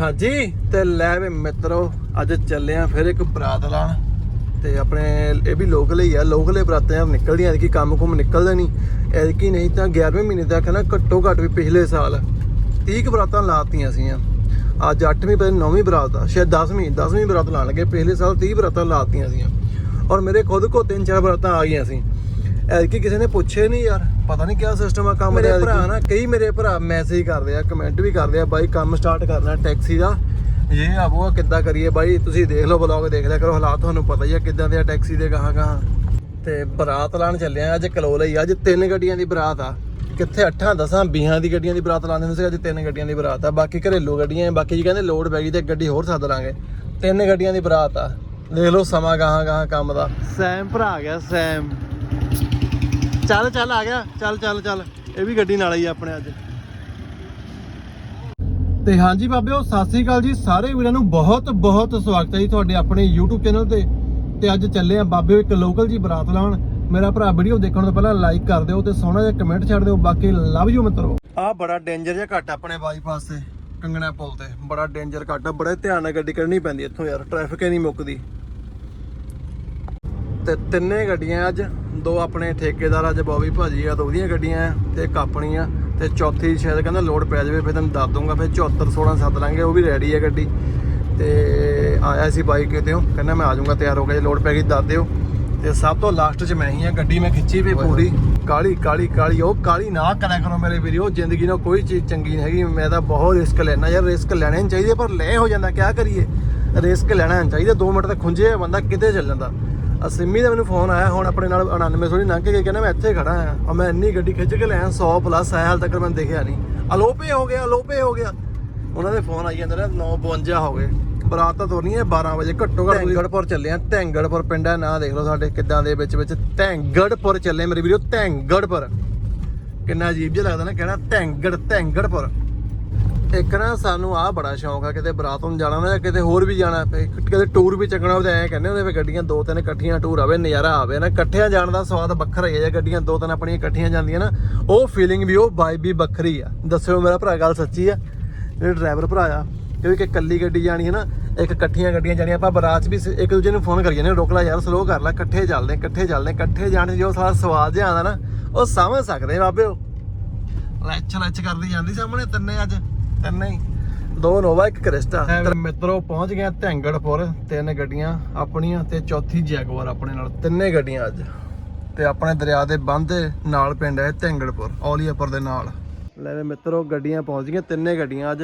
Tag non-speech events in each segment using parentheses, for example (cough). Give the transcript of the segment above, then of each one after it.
ਹਾਂਜੀ, ਤੇ ਲੈ ਵੀ ਮਿੱਤਰੋ, ਅੱਜ ਚੱਲੇ ਆ ਫਿਰ ਇੱਕ ਬਰਾਤ ਲਾਣ। ਤੇ ਆਪਣੇ, ਇਹ ਵੀ ਲੋਕਲ ਹੀ ਆ, ਲੋਕਲੇ ਬਰਾਤਾਂ ਨਿਕਲਦੀਆਂ ਕਿ ਕੰਮ ਕੁਮ ਨਿਕਲਦਾ ਨਹੀਂ। ਐਤਕੀ ਨਹੀਂ ਤਾਂ 11ਵੇਂ ਮਹੀਨੇ ਤੱਕ ਨਾ ਘੱਟੋ ਘੱਟ ਵੀ ਪਿਛਲੇ ਸਾਲ 30 ਕੁ ਬਰਾਤਾਂ ਲਾਤੀਆਂ ਸੀਆਂ ਅੱਜ 8ਵੀਂ ਪਤਾ 9ਵੀਂ ਬਰਾਤ ਆ, ਸ਼ਾਇਦ 10ਵੀਂ 10ਵੀਂ ਬਰਾਤ ਲਾਣ ਲੱਗੇ ਪਿਛਲੇ ਸਾਲ 30 ਬਰਾਤਾਂ ਲਾਤੀਆਂ ਸੀਆਂ ਔਰ ਮੇਰੇ ਖੁਦ ਕੋ ਤਿੰਨ ਚਾਰ ਬਰਾਤਾਂ ਆ ਗਈਆਂ ਸੀ। ਐਤਕੀ ਕਿਸੇ ਨੇ ਪੁੱਛੇ ਨਹੀਂ ਯਾਰ। ਪਤਾ ਨਹੀਂ ਕਿਆ ਸਿਸਟਮ ਆ ਕੰਮ ਦਾ ਮੇਰੇ ਭਰਾ ਨਾ ਕਈ ਮੇਰੇ ਭਰਾ ਮੈਸੇਜ ਕਰਦੇ ਆ ਕਮੈਂਟ ਵੀ ਕਰਦੇ ਆ ਬਾਈ ਕੰਮ ਸਟਾਰਟ ਕਰਨਾ ਟੈਕਸੀ ਦਾ। ਇਹ ਆ ਉਹ ਕਿੱਦਾਂ ਕਰੀਏ ਬਾਈ? ਤੁਸੀਂ ਦੇਖ ਲਓ ਬਲੌਗ ਦੇਖ ਲਿਆ ਕਰੋ। ਹਾਲਾਤ ਤੁਹਾਨੂੰ ਪਤਾ ਹੀ ਆ ਕਿੱਦਾਂ ਦੇ ਆ ਟੈਕਸੀ ਦੇ ਗਾਹਾਂ ਗਾਹਾਂ। ਤੇ ਬਰਾਤ ਲਾਣ ਚੱਲੇ ਆ ਅੱਜ ਕਲੋਲ ਹੀ ਅੱਜ ਤਿੰਨ ਗੱਡੀਆਂ ਦੀ ਬਰਾਤ ਆ। ਕਿੱਥੇ 8 10 20 ਦੀ ਗੱਡੀਆਂ ਦੀ ਬਰਾਤ ਲਾਉਂਦੇ ਹੁੰਦੇ ਸੀ ਅੱਜ ਤਿੰਨ ਗੱਡੀਆਂ ਦੀ ਬਰਾਤ ਆ। ਬਾਕੀ ਘਰੇਲੂ ਗੱਡੀਆਂ ਆ ਬਾਕੀ ਜੀ ਕਹਿੰਦੇ ਲੋਡ ਪੈ ਗਈ ਤੇ ਗੱਡੀ ਹੋਰ ਸੱਦ ਲਾਂਗੇ। ਤਿੰਨ ਗੱਡੀਆਂ ਦੀ ਬਰਾਤ ਆ। ਦੇਖ ਲਓ ਸਮਾਂ ਗਾਹਾਂ ਗਾਹਾਂ ਕੰਮ ਦਾ। ਸੈਮ ਭਰਾ ਗਿਆ ਸੈਮ। ਚੱਲ ਚੱਲ, ਆ ਗਿਆ। ਚੱਲ ਚੱਲ ਚੱਲ। ਇਹ ਵੀ ਗੱਡੀ ਨਾਲ ਹੀ ਆ ਆਪਣੇ ਅੱਜ। ਤੇ ਹਾਂਜੀ ਬਾਬਿਓ, ਸਤਿ ਸ੍ਰੀ ਅਕਾਲ ਜੀ। ਸਾਰੇ ਵੀਰਾਂ ਨੂੰ ਬਹੁਤ ਬਹੁਤ ਸਵਾਗਤ ਹੈ ਜੀ ਤੁਹਾਡੇ ਆਪਣੇ YouTube ਚੈਨਲ ਤੇ। ਤੇ ਅੱਜ ਚੱਲੇ ਆ ਬਾਬਿਓ ਇੱਕ ਲੋਕਲ ਜੀ ਬਰਾਤ ਲਾਉਣ। ਮੇਰਾ ਭਰਾ ਵੀਡੀਓ ਦੇਖਣ ਤੋਂ ਪਹਿਲਾਂ ਲਾਈਕ ਕਰ ਦਿਓ ਤੇ ਸੋਹਣਾ ਜਿਹਾ ਕਮੈਂਟ ਛੱਡ ਦਿਓ। ਬਾਕੀ ਲਵ ਯੂ ਮਿੱਤਰੋ। ਆ ਬੜਾ ਡੇਂਜਰ ਜਿਹਾ ਘੱਟ ਆਪਣੇ ਬਾਈਪਾਸ ਤੇ, ਕੰਗਣਾ ਪੁਲ ਤੇ। ਬੜਾ ਡੇਂਜਰ ਘੱਟ ਆ। ਬੜੇ ਧਿਆਨ ਨਾਲ ਗੱਡੀ ਕੱਢਣੀ ਪੈਂਦੀ ਇੱਥੋਂ ਯਾਰ। ਟ੍ਰੈਫਿਕ ਹੀ ਨਹੀਂ ਮੁੱਕਦੀ। ਤੇ ਤਿੰਨੇ ਗੱਡੀਆਂ ਅੱਜ ਦੋ ਆਪਣੇ ਠੇਕੇਦਾਰ ਅੱਜ ਬੋਬੀ ਭਾਜੀ ਆ ਦੋ ਉਹਦੀਆਂ ਗੱਡੀਆਂ ਆ ਤੇ ਇੱਕ ਆਪਣੀ ਆ ਤੇ ਚੌਥੀ ਸ਼ਾਇਦ ਕਹਿੰਦਾ ਲੋਡ ਪੈ ਜਾਵੇ ਫਿਰ ਤੈਨੂੰ ਦੱਸ ਦੂੰਗਾ ਫਿਰ 74 16 ਸੱਦ ਲਾਂਗੇ ਉਹ ਵੀ ਰੈਡੀ ਹੈ ਗੱਡੀ। ਤੇ ਆਇਆ ਸੀ ਬਾਈਕ ਤੇ ਉਹ ਕਹਿੰਦਾ ਮੈਂ ਆ ਜਾਊਂਗਾ ਤਿਆਰ ਹੋ ਕੇ ਜੇ ਲੋਡ ਪੈ ਗਈ ਦੱਸ ਦਿਓ। ਤੇ ਸਭ ਤੋਂ ਲਾਸਟ 'ਚ ਮੈਂ ਹੀ ਆ ਗੱਡੀ ਮੈਂ ਖਿੱਚੀ ਵੀ ਪੂਰੀ। ਕਾਲੀ ਕਾਲੀ ਕਾਲੀ ਉਹ ਕਾਲੀ ਨਾ ਕਰਿਆ ਕਰੋ ਮੇਰੇ ਵੀਡੀਓ ਜ਼ਿੰਦਗੀ ਨਾਲ ਕੋਈ ਚੀਜ਼ ਚੰਗੀ ਨਹੀਂ ਹੈਗੀ ਮੈਂ ਤਾਂ ਬਹੁਤ ਰਿਸਕ ਲੈਣਾ ਯਾਰ ਰਿਸਕ ਲੈਣੇ ਨਹੀਂ ਚਾਹੀਦੇ ਪਰ ਲੈ ਹੋ ਜਾਂਦਾ ਕਿਆ ਕਰੀਏ? ਰਿਸਕ ਲੈਣਾ ਨਹੀਂ ਚਾਹੀਦਾ 2 ਮਿੰਟ ਤੱਕ ਖੁੰਝੇ ਬੰਦਾ ਕਿਤੇ ਚੱਲ ਜਾਂਦਾ ਆ ਸਿੰਮੀ ਦਾ ਮੈਨੂੰ ਫੋਨ ਆਇਆ, ਹੁਣ ਆਪਣੇ ਨਾਲ 99 ਥੋੜੀ ਲੰਘ ਕੇ ਕਹਿੰਦਾ ਮੈਂ ਇੱਥੇ ਖੜਾ ਆ ਔਰ ਮੈਂ ਇੰਨੀ ਗੱਡੀ ਖਿੱਚ ਕੇ ਲਿਆ 100 ਪਲੱਸ ਆਇਆ, ਹਾਲ ਤੱਕ ਮੈਂ ਦੇਖਿਆ ਨਹੀਂ। ਅਲੋਪੇ ਹੋ ਗਿਆ, ਅਲੋਪੇ ਹੋ ਗਿਆ। ਉਹਨਾਂ ਦੇ ਫੋਨ ਆਈ ਜਾਂਦੇ ਨੇ 952 ਹੋ ਗਏ। ਬਰਾਤ ਤਾਂ ਤੁਰਨੀ ਹੈ 12 ਵਜੇ ਘੱਟੋ ਘੱਟ ਧੈਂਗੜਪੁਰ ਚੱਲੇ ਆ ਪਿੰਡ ਹੈ, ਨਾ ਦੇਖ ਲਓ ਸਾਡੇ ਕਿੱਦਾਂ ਦੇ ਵਿੱਚ ਵਿੱਚ ਧੈਂਗੜਪੁਰ ਚੱਲੇ ਮੇਰੇ ਵੀਡੀਓ ਧੈਂਗੜਪੁਰ ਕਿੰਨਾ ਅਜੀਬ ਜਿਹਾ ਲੱਗਦਾ ਨਾ, ਕਹਿਣਾ ਧੈਂਗੜ ਧੈਂਗੜਪੁਰ ਇੱਕ ਨਾ ਸਾਨੂੰ ਆਹ ਬੜਾ ਸ਼ੌਂਕ ਆ, ਕਿਤੇ ਬਰਾਤ ਨੂੰ ਜਾਣਾ ਨਾ ਜਾਂ ਕਿਤੇ ਹੋਰ ਵੀ ਜਾਣਾ ਕਿਤੇ ਟੂਰ ਵੀ ਚੱਕਣਾ ਹੋਵੇ ਐ ਕਹਿੰਦੇ ਹੁੰਦੇ ਵੀ ਗੱਡੀਆਂ ਦੋ ਤਿੰਨ ਇਕੱਠੀਆਂ ਟੂਰ ਆਵੇ, ਨਜ਼ਾਰਾ ਆਵੇ ਨਾ, ਇਕੱਠਿਆਂ ਜਾਣ ਦਾ ਸਵਾਦ ਵੱਖਰਾ ਹੀ ਹੈ ਜੇ ਗੱਡੀਆਂ ਦੋ ਤਿੰਨ ਆਪਣੀਆਂ ਇਕੱਠੀਆਂ ਜਾਂਦੀਆਂ ਨਾ, ਉਹ ਫੀਲਿੰਗ ਵੀ, ਉਹ ਵਾਈਬ ਵੀ ਵੱਖਰੀ ਆ। ਦੱਸਿਓ ਮੇਰਾ ਭਰਾ, ਗੱਲ ਸੱਚੀ ਆ। ਜਿਹੜੇ ਡਰਾਈਵਰ ਭਰਾ ਆ ਕਿਉਂਕਿ ਇਕੱਲੀ ਗੱਡੀ ਜਾਣੀ ਹੈ ਨਾ, ਇੱਕ ਇਕੱਠੀਆਂ ਗੱਡੀਆਂ ਜਾਣੀਆਂ, ਆਪਾਂ ਬਰਾਤ ਵੀ ਇੱਕ ਦੂਜੇ ਨੂੰ ਫੋਨ ਕਰੀ ਜਾਂਦੇ ਰੋਕ ਲੈ ਯਾਰ ਸਲੋ ਕਰ ਲੈ, ਇਕੱਠੇ ਚੱਲਦੇ ਇਕੱਠੇ ਚੱਲਦੇ ਇਕੱਠੇ ਜਾਣ 'ਚ ਜੋ ਸਾਰਾ ਸਵਾਦ ਜਿਹਾ ਆਉਂਦਾ ਨਾ, ਉਹ ਸਮਝ ਸਕਦੇ ਬਾਬਿਓ। ਲੱਛ ਲੱਛ ਕਰਦੀ ਜਾਂਦੀ ਸਾਹਮਣੇ ਤਿੰਨੇ ਅੱਜ। ਤਿੰਨੇ ਹੀ ਦੋ ਨੋਵਾ ਇੱਕ ਕ੍ਰਿਸਟਾ ਮਿੱਤਰੋ ਪਹੁੰਚ ਗਏ ਧੈਂਗੜਪੁਰ ਤਿੰਨ ਗੱਡੀਆਂ ਆਪਣੀਆਂ ਤੇ ਚੌਥੀ ਜੈਗਵਾਰ ਆਪਣੇ ਨਾਲ। ਤਿੰਨੇ ਗੱਡੀਆਂ ਅੱਜ। ਤੇ ਆਪਣੇ ਦਰਿਆ ਦੇ ਬੰਦ ਨਾਲ ਪਿੰਡ ਹੈ ਧੈਂਗੜਪੁਰ ਔਲੀਆਪੁਰ ਦੇ ਨਾਲ। ਲੈ ਮਿੱਤਰੋ ਗੱਡੀਆਂ ਪਹੁੰਚ ਗਈਆਂ ਤਿੰਨੇ ਗੱਡੀਆਂ ਅੱਜ।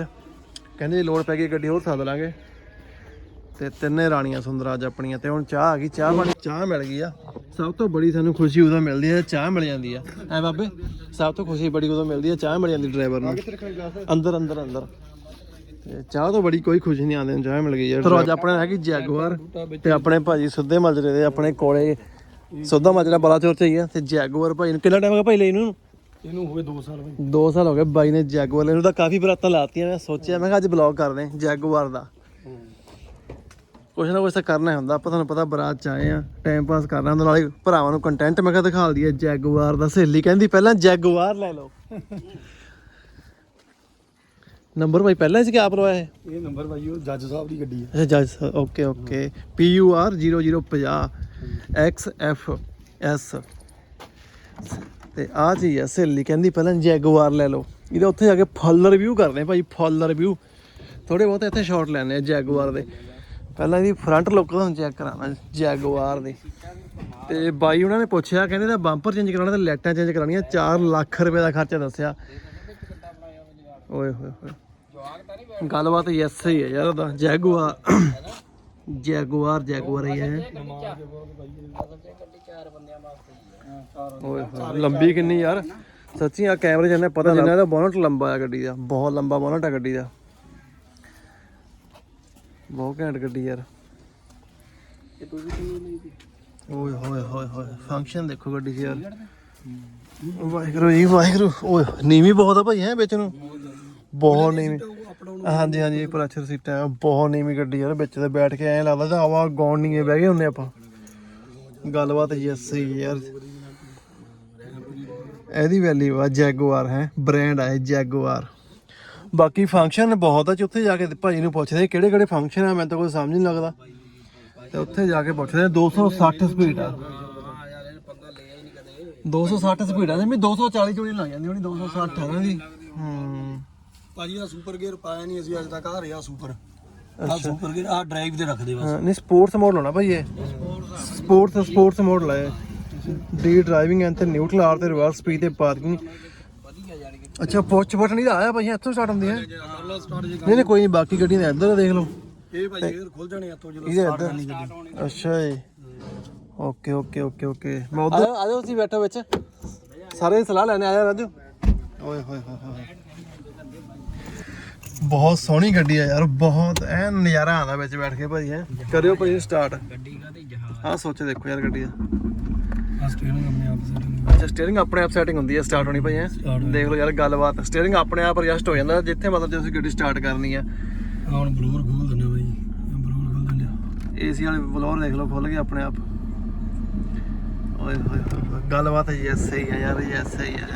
ਕਹਿੰਦੇ ਲੋੜ ਪੈ ਗਈ ਗੱਡੀ ਹੋਰ ਸੱਦ ਲਾਂਗੇ। ਤੇ ਤਿੰਨੇ ਰਾਣੀਆਂ ਸੁੰਦਰ ਅੱਜ ਆਪਣੀਆਂ ਤੇ ਹੁਣ ਚਾਹ ਆ ਗਈ ਚਾਹ ਪਾਣੀ ਚਾਹ ਮਿਲ ਗਈ ਆ। ਸਭ ਤੋਂ ਬੜੀ ਸਾਨੂੰ ਖੁਸ਼ੀ ਉਦੋਂ ਮਿਲਦੀ ਹੈ ਚਾਹ ਮਿਲ ਜਾਂਦੀ ਆ। ਐ ਬਾਬੇ? ਸਭ ਤੋਂ ਖੁਸ਼ੀ ਬੜੀ ਉਦੋਂ ਮਿਲਦੀ ਹੈ ਚਾਹ ਮਿਲ ਜਾਂਦੀ ਡਰਾਈਵਰ ਨੂੰ। ਅੰਦਰ ਅੰਦਰ ਅੰਦਰ। ਤੇ ਚਾਹ ਤੋਂ ਬੜੀ ਕੋਈ ਖੁਸ਼ੀ ਨਹੀਂ ਆਉਂਦੀ ਚਾਹ ਮਿਲ ਗਈ ਯਾਰ ਫਿਰ ਅੱਜ ਆਪਣੇ ਹੈਗੀ ਜੈਗੁਆਰ ਤੇ ਆਪਣੇ ਭਾਜੀ ਸੁੱਧੇ ਮਲਜਰੇ ਦੇ ਆਪਣੇ ਕੋਲੇ ਸੁੱਧਾ ਮਲਜਰਾ ਬਲਾਚੌਰ ਚ ਹੀ ਆ ਤੇ ਜੈਗੁਆਰ ਭਾਈ ਨੂੰ ਕਿੰਨਾ ਟਾਈਮ ਹੋ ਗਿਆ ਭਾਈ ਲਈ ਨੂੰ? ਇਹਨੂੰ ਹੋਵੇ 2 ਸਾਲ ਬਈ। 2 ਸਾਲ ਹੋ ਗਏ ਬਾਈ ਨੇ ਜੈਗੁਆਰ ਨੂੰ ਤਾਂ ਕਾਫੀ ਬਰਾਤਾਂ ਲਾਤੀਆਂ ਮੈਂ ਸੋਚਿਆ ਮੈਂ ਕਿਹਾ ਅੱਜ ਬਲੌਗ ਕਰਦੇ ਹਾਂ ਜੈਗੁਆਰ ਦਾ। ਕੁਛ ਨਾ ਕੁਛ ਤਾਂ ਕਰਨਾ ਹੁੰਦਾ ਆਪਾਂ ਤੁਹਾਨੂੰ ਪਤਾ ਬਰਾਤ ਚ ਆਏ ਆ ਟਾਈਮ ਪਾਸ ਕਰਨਾ ਹੁੰਦਾ ਨਾਲੇ ਭਰਾਵਾਂ ਨੂੰ ਕੰਟੈਂਟ ਮੈਂ ਕਿਹਾ ਦਿਖਾ ਦਈਏ ਜੈਗੁਆਰ ਦਾ ਸਹੇਲੀ ਕਹਿੰਦੀ ਪਹਿਲਾਂ ਜੈਗੁਆਰ ਲੈ ਲਓ। ਨੰਬਰ ਭਾਈ ਪਹਿਲਾਂ ਹੀ ਸੀ ਕਿ ਆਪ ਲਵਾਇਆ ਹੈ ਇਹ ਨੰਬਰ ਭਾਈ ਉਹ ਜੱਜ ਸਾਹਿਬ ਦੀ ਗੱਡੀ ਹੈ ਅੱਛਾ ਜੱਜ okay okay P U R 0050 X F S ਤੇ ਆ ਚੀਜ਼ ਹੈ ਸਹੇਲੀ ਕਹਿੰਦੀ ਪਹਿਲਾਂ ਜੈਗੁਆਰ ਲੈ ਲਓ। ਇਹਦੇ ਉੱਥੇ ਜਾ ਕੇ ਫੁੱਲ ਰਿਵਿਊ ਕਰਦੇ ਆ ਭਾਈ ਫੁੱਲ ਰਿਵਿਊ ਥੋੜੇ ਬਹੁਤ ਇੱਥੇ ਸ਼ਾਟ ਲੈਣੇ ਆ ਜੈਗੁਆਰ ਦੇ। ਪਹਿਲਾਂ ਇਹਦੀ ਫਰੰਟ ਲੁੱਕ ਤੁਹਾਨੂੰ ਚੈੱਕ ਕਰਾਉਣਾ ਜੈਗੁਆਰ ਦੀ। ਤੇ ਬਾਈ ਉਹਨਾਂ ਨੇ ਪੁੱਛਿਆ, ਕਹਿੰਦੇ ਦਾ ਬੰਪਰ ਚੇਂਜ ਕਰਾਉਣਾ ਤੇ ਲਾਈਟਾਂ ਚੇਂਜ ਕਰਾਉਣੀਆਂ 4 ਲੱਖ ਰੁਪਏ ਦਾ ਖਰਚਾ ਦੱਸਿਆ। ਓਏ ਹੋਏ ਹੋਏ। ਗੱਲਬਾਤ ਯੈਸ ਹੀ ਹੈ ਯਾਰ ਉਹਦਾ ਜੈਗੁਆਰ ਜੈਗੁਆਰ ਜੈਗੁਆਰ ਹੀ ਹੈ। ਓਏ ਹੋਏ, ਲੰਬੀ ਕਿੰਨੀ ਯਾਰ। ਸੱਚੀ ਆ ਕੈਮਰੇ ਜਨੇ ਪਤਾ ਲੱਗਦਾ ਇਹਦਾ ਬੋਨਟ ਲੰਬਾ ਆ ਗੱਡੀ ਦਾ, ਬਹੁਤ ਲੰਬਾ ਬੋਨਟ ਆ ਗੱਡੀ ਦਾ। ਬਹੁਤ ਘੈਂਟ ਗੱਡੀ ਯਾਰ। ਓਏ ਹੋਏ ਹੋਏ ਹੋਏ ਫੰਕਸ਼ਨ ਦੇਖੋ ਗੱਡੀ 'ਚ ਯਾਰ। ਵਾਹਿਗੁਰੂ ਜੀ ਵਾਹਿਗੁਰੂ। ਓਏ ਨੀਵੀਂ ਬਹੁਤ ਆ ਭਾਈ ਹੈ ਵਿੱਚ ਨੂੰ? ਬਹੁਤ ਨੀਵੀਂ। ਹਾਂਜੀ ਹਾਂਜੀ ਪ੍ਰੈਸ਼ਰ ਸੀਟਾਂ ਆ, ਬਹੁਤ ਨੀਵੀਂ ਗੱਡੀ ਯਾਰ ਵਿੱਚ ਤੇ ਬੈਠ ਕੇ ਐਂ ਲੱਗਦਾ ਤਾਂ ਆਵਾ ਗੌਣ ਨਹੀਂ ਬਹਿ ਗਏ ਹੁੰਨੇ ਆਪਾਂ। ਗੱਲਬਾਤ ਯੈਸ ਹੀ ਯਾਰ। ਇਹਦੀ ਵੈਲਿਊ ਆ ਜੈਗੁਆਰ ਹੈ ਬ੍ਰਾਂਡ ਆ ਇਹ ਜੈਗੁਆਰ ਬਾਕੀ ਫੰਕਸ਼ਨ ਬਹੁਤ ਆ ਚ ਉੱਥੇ ਜਾ ਕੇ ਭਾਜੀ ਨੂੰ ਪੁੱਛਦੇ ਕਿਹੜੇ ਕਿਹੜੇ ਫੰਕਸ਼ਨ ਆ ਮੈਨੂੰ ਤਾਂ ਕੋਈ ਸਮਝ ਨਹੀਂ ਲੱਗਦਾ। ਤੇ ਉੱਥੇ ਜਾ ਕੇ ਪੁੱਛਦੇ ਆ, 260 ਸਪੀਡ ਆ। 260 ਸਪੀਡ ਆ ਜਿਵੇਂ 240 ਚੋੜੀ ਲੱਗ ਜਾਂਦੀ ਹੋਣੀ 260 ਹੈ ਨਾ ਜੀ। ਹੂੰ। ਭਾਜੀ ਆ ਸੁਪਰ ਗੇਅਰ ਪਾਇਆ ਨਹੀਂ ਅਸੀਂ ਅੱਜ ਤੱਕ ਆ ਰਿਹਾ ਸੁਪਰ ਆ ਸੁਪਰ ਗੇਅਰ ਆ ਡਰਾਈਵ ਤੇ ਰੱਖਦੇ ਬਸ। ਨਹੀਂ ਸਪੋਰਟਸ ਮੋਡ ਲਾਉਣਾ ਭਾਈ ਇਹ। ਸਪੋਰਟਸ ਸਪੋਰਟਸ ਮੋਡ ਲਾਇਆ ਡੀ ਡਰਾਈਵਿੰਗ ਐਂਡ ਤੇ ਨਿਊਟਰਲ ਆਰ ਤੇ ਰਿਵਰਸ ਸਪੀਡ ਤੇ ਪਾਰਕਿੰਗ ਅੱਛਾ ਪੁਸ਼ ਬਟਨ ਇਹਦਾ ਆਇਆ ਭਾਈ ਇੱਥੋਂ ਸਟਾਰਟ ਹੁੰਦੀ ਹੈ। ਕਰਲਾ ਸਟਾਰਟ ਜੇ ਨਹੀਂ ਨਹੀਂ ਕੋਈ ਨਹੀਂ ਬਾਕੀ ਗੱਡੀਆਂ ਦੇ ਇੱਧਰ ਦੇਖ ਲਓ। ਇਹ ਭਾਜੀ ਗੇਅਰ ਖੁੱਲ ਜਾਣੇ ਇੱਥੋਂ ਜਦੋਂ ਇਹਦੇ start ਕਰਨੀ ਗੱਡੀ। ਅੱਛਾ ਜੀ। Okay okay okay okay. ਮੈਂ ਉਧਰ ਆ ਜਾਓ ਤੁਸੀਂ ਬੈਠੋ ਵਿੱਚ। ਸਾਰੇ ਸਲਾਹ ਲੈਣੇ ਆਇਆ ਰਾਜੂ? ਓਏ ਹੋਏ ਹੋਏ ਹੋਏ ਬਹੁਤ ਸੋਹਣੀ ਗੱਡੀ ਆ ਯਾਰ ਬਹੁਤ ਐ ਨਜ਼ਾਰਾ ਆਉਂਦਾ ਵਿੱਚ ਬੈਠ ਕੇ ਭਾਈ ਹੈ। ਕਰਿਓ ਭਾਈ ਸਟਾਰਟ ਗੱਡੀ ਕਾਹਦੀ ਜਹਾਜ਼? ਆ ਸੋਚ ਦੇਖੋ ਯਾਰ ਗੱਡੀ ਦਾ ਆ ਸਟੇਰਿੰਗ ਆਪਣੇ ਆਪ ਸੈਟਿੰਗ ਅੱਛਾ ਸਟੀਅਰਿੰਗ ਆਪਣੇ ਆਪ ਸੈਟਿੰਗ ਹੁੰਦੀ ਹੈ ਸਟਾਰਟ ਹੋਣੀ ਭਾਈ ਹੈ? Start ਦੇਖ ਲਓ ਯਾਰ ਗੱਲਬਾਤ। ਸਟੀਅਰਿੰਗ ਆਪਣੇ ਆਪ ਐਡਜਸਟ ਹੋ ਜਾਂਦਾ ਜਿੱਥੇ ਮਤਲਬ ਜੇ ਤੁਸੀਂ ਗੱਡੀ ਸਟਾਰਟ ਕਰਨੀ ਆ। ਆ ਹੁਣ ਬਲੂਰ ਖੋਲ ਦਿੰਦੇ ਭਾਈ ਬਲੂਰ ਖੋਲ ਦਿੰਦੇ ਏਸੀ ਵਾਲੇ ਫਲੋਰ ਦੇਖ ਲਓ ਖੁੱਲ ਗਏ ਆਪਣੇ ਆਪ। ਓਏ ਹੋਏ ਹੋਏ ਹੋਏ। ਗੱਲਬਾਤ ਯੈਸ ਸਹੀ ਆ ਯਾਰ ਯੈਸ ਸਹੀ ਆ।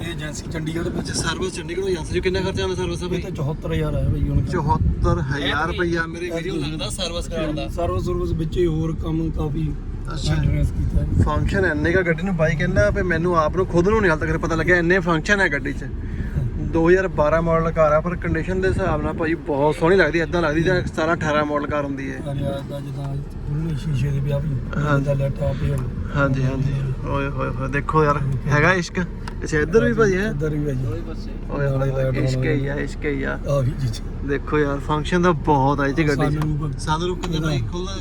ਇਹ ਏਜੰਸੀ ਚੰਡੀਗੜ੍ਹ ਵਿੱਚ ਸਰਵਿਸ ਚੰਡੀਗੜ੍ਹ ਜੀ ਕਿੰਨਾ ਖਰਚਾ ਆਉਂਦਾ ਸਰਵਿਸ ਦਾ ਇਹ ਤਾਂ 74000 ਆਇਆ ਭਾਈ ਹੁਣ 74000 ਰੁਪਈਆ ਮੇਰੇ ਵੀਡੀਓ ਲੱਗਦਾ ਸਰਵਿਸ ਕਰਾਉਣ ਦਾ। ਸਰਵਿਸ ਸਰਵਿਸ ਵਿੱਚ ਹੀ ਹੋਰ ਕੰਮ ਕਾਫੀ ਅੱਛਾ ਐਡਰੈਸ ਕੀਤਾ ਹੈ। ਫੰਕਸ਼ਨ ਐਨੇ ਕਾ ਗੱਡੀ ਨੂੰ ਬਾਈ ਕਹਿੰਦਾ ਵੀ ਮੈਨੂੰ ਆਪ ਨੂੰ ਖੁਦ ਨੂੰ ਨਹੀਂ ਹਾਲ ਤੱਕ ਪਤਾ ਲੱਗਿਆ ਇੰਨੇ ਫੰਕਸ਼ਨ ਹੈ ਗੱਡੀ 'ਚ। 2012 ਮਾਡਲ ਕਾਰ ਆ ਪਰ ਕੰਡੀਸ਼ਨ ਦੇ ਹਿਸਾਬ ਨਾਲ ਭਾਈ ਬਹੁਤ ਸੋਹਣੀ ਲੱਗਦੀ ਐਦਾਂ ਲੱਗਦੀ ਜਿਵੇਂ 17 18 ਮਾਡਲ ਕਾਰ ਹੁੰਦੀ ਹੈ ਦਾ ਸ਼ੀਸ਼ੇ ਦੇ ਵਿਆਹ ਵੀ ਹਾਂ। ਦਾ ਲੈਪਟਾਪ ਹੀ ਹੁਣ ਹਾਂਜੀ ਹਾਂਜੀ। ਓਏ ਹੋਏ ਹੋਏ ਦੇਖੋ ਯਾਰ ਹੈਗਾ ਇਸ਼ਕ? ਅੱਛਾ ਇੱਧਰ ਵੀ ਭਾਈ ਹੈ? ਇੱਧਰ ਵੀ ਭਾਈ ਓਏ ਹੋਏ ਹੋਏ ਇਸ਼ਕ ਹੀ ਆ ਇਸ਼ਕ ਹੀ ਆ। ਆ ਵੀ ਜੀ ਦੇਖੋ ਯਾਰ ਫੰਕਸ਼ਨ ਤਾਂ ਬਹੁਤ ਆ ਇਹ ਚ ਗੱਡੀ 'ਚ। ਸਾਨੂੰ ਸਾਨੂੰ ਰੁਕ ਕੇ ਭਾਈ ਖੁੱਲਦਾ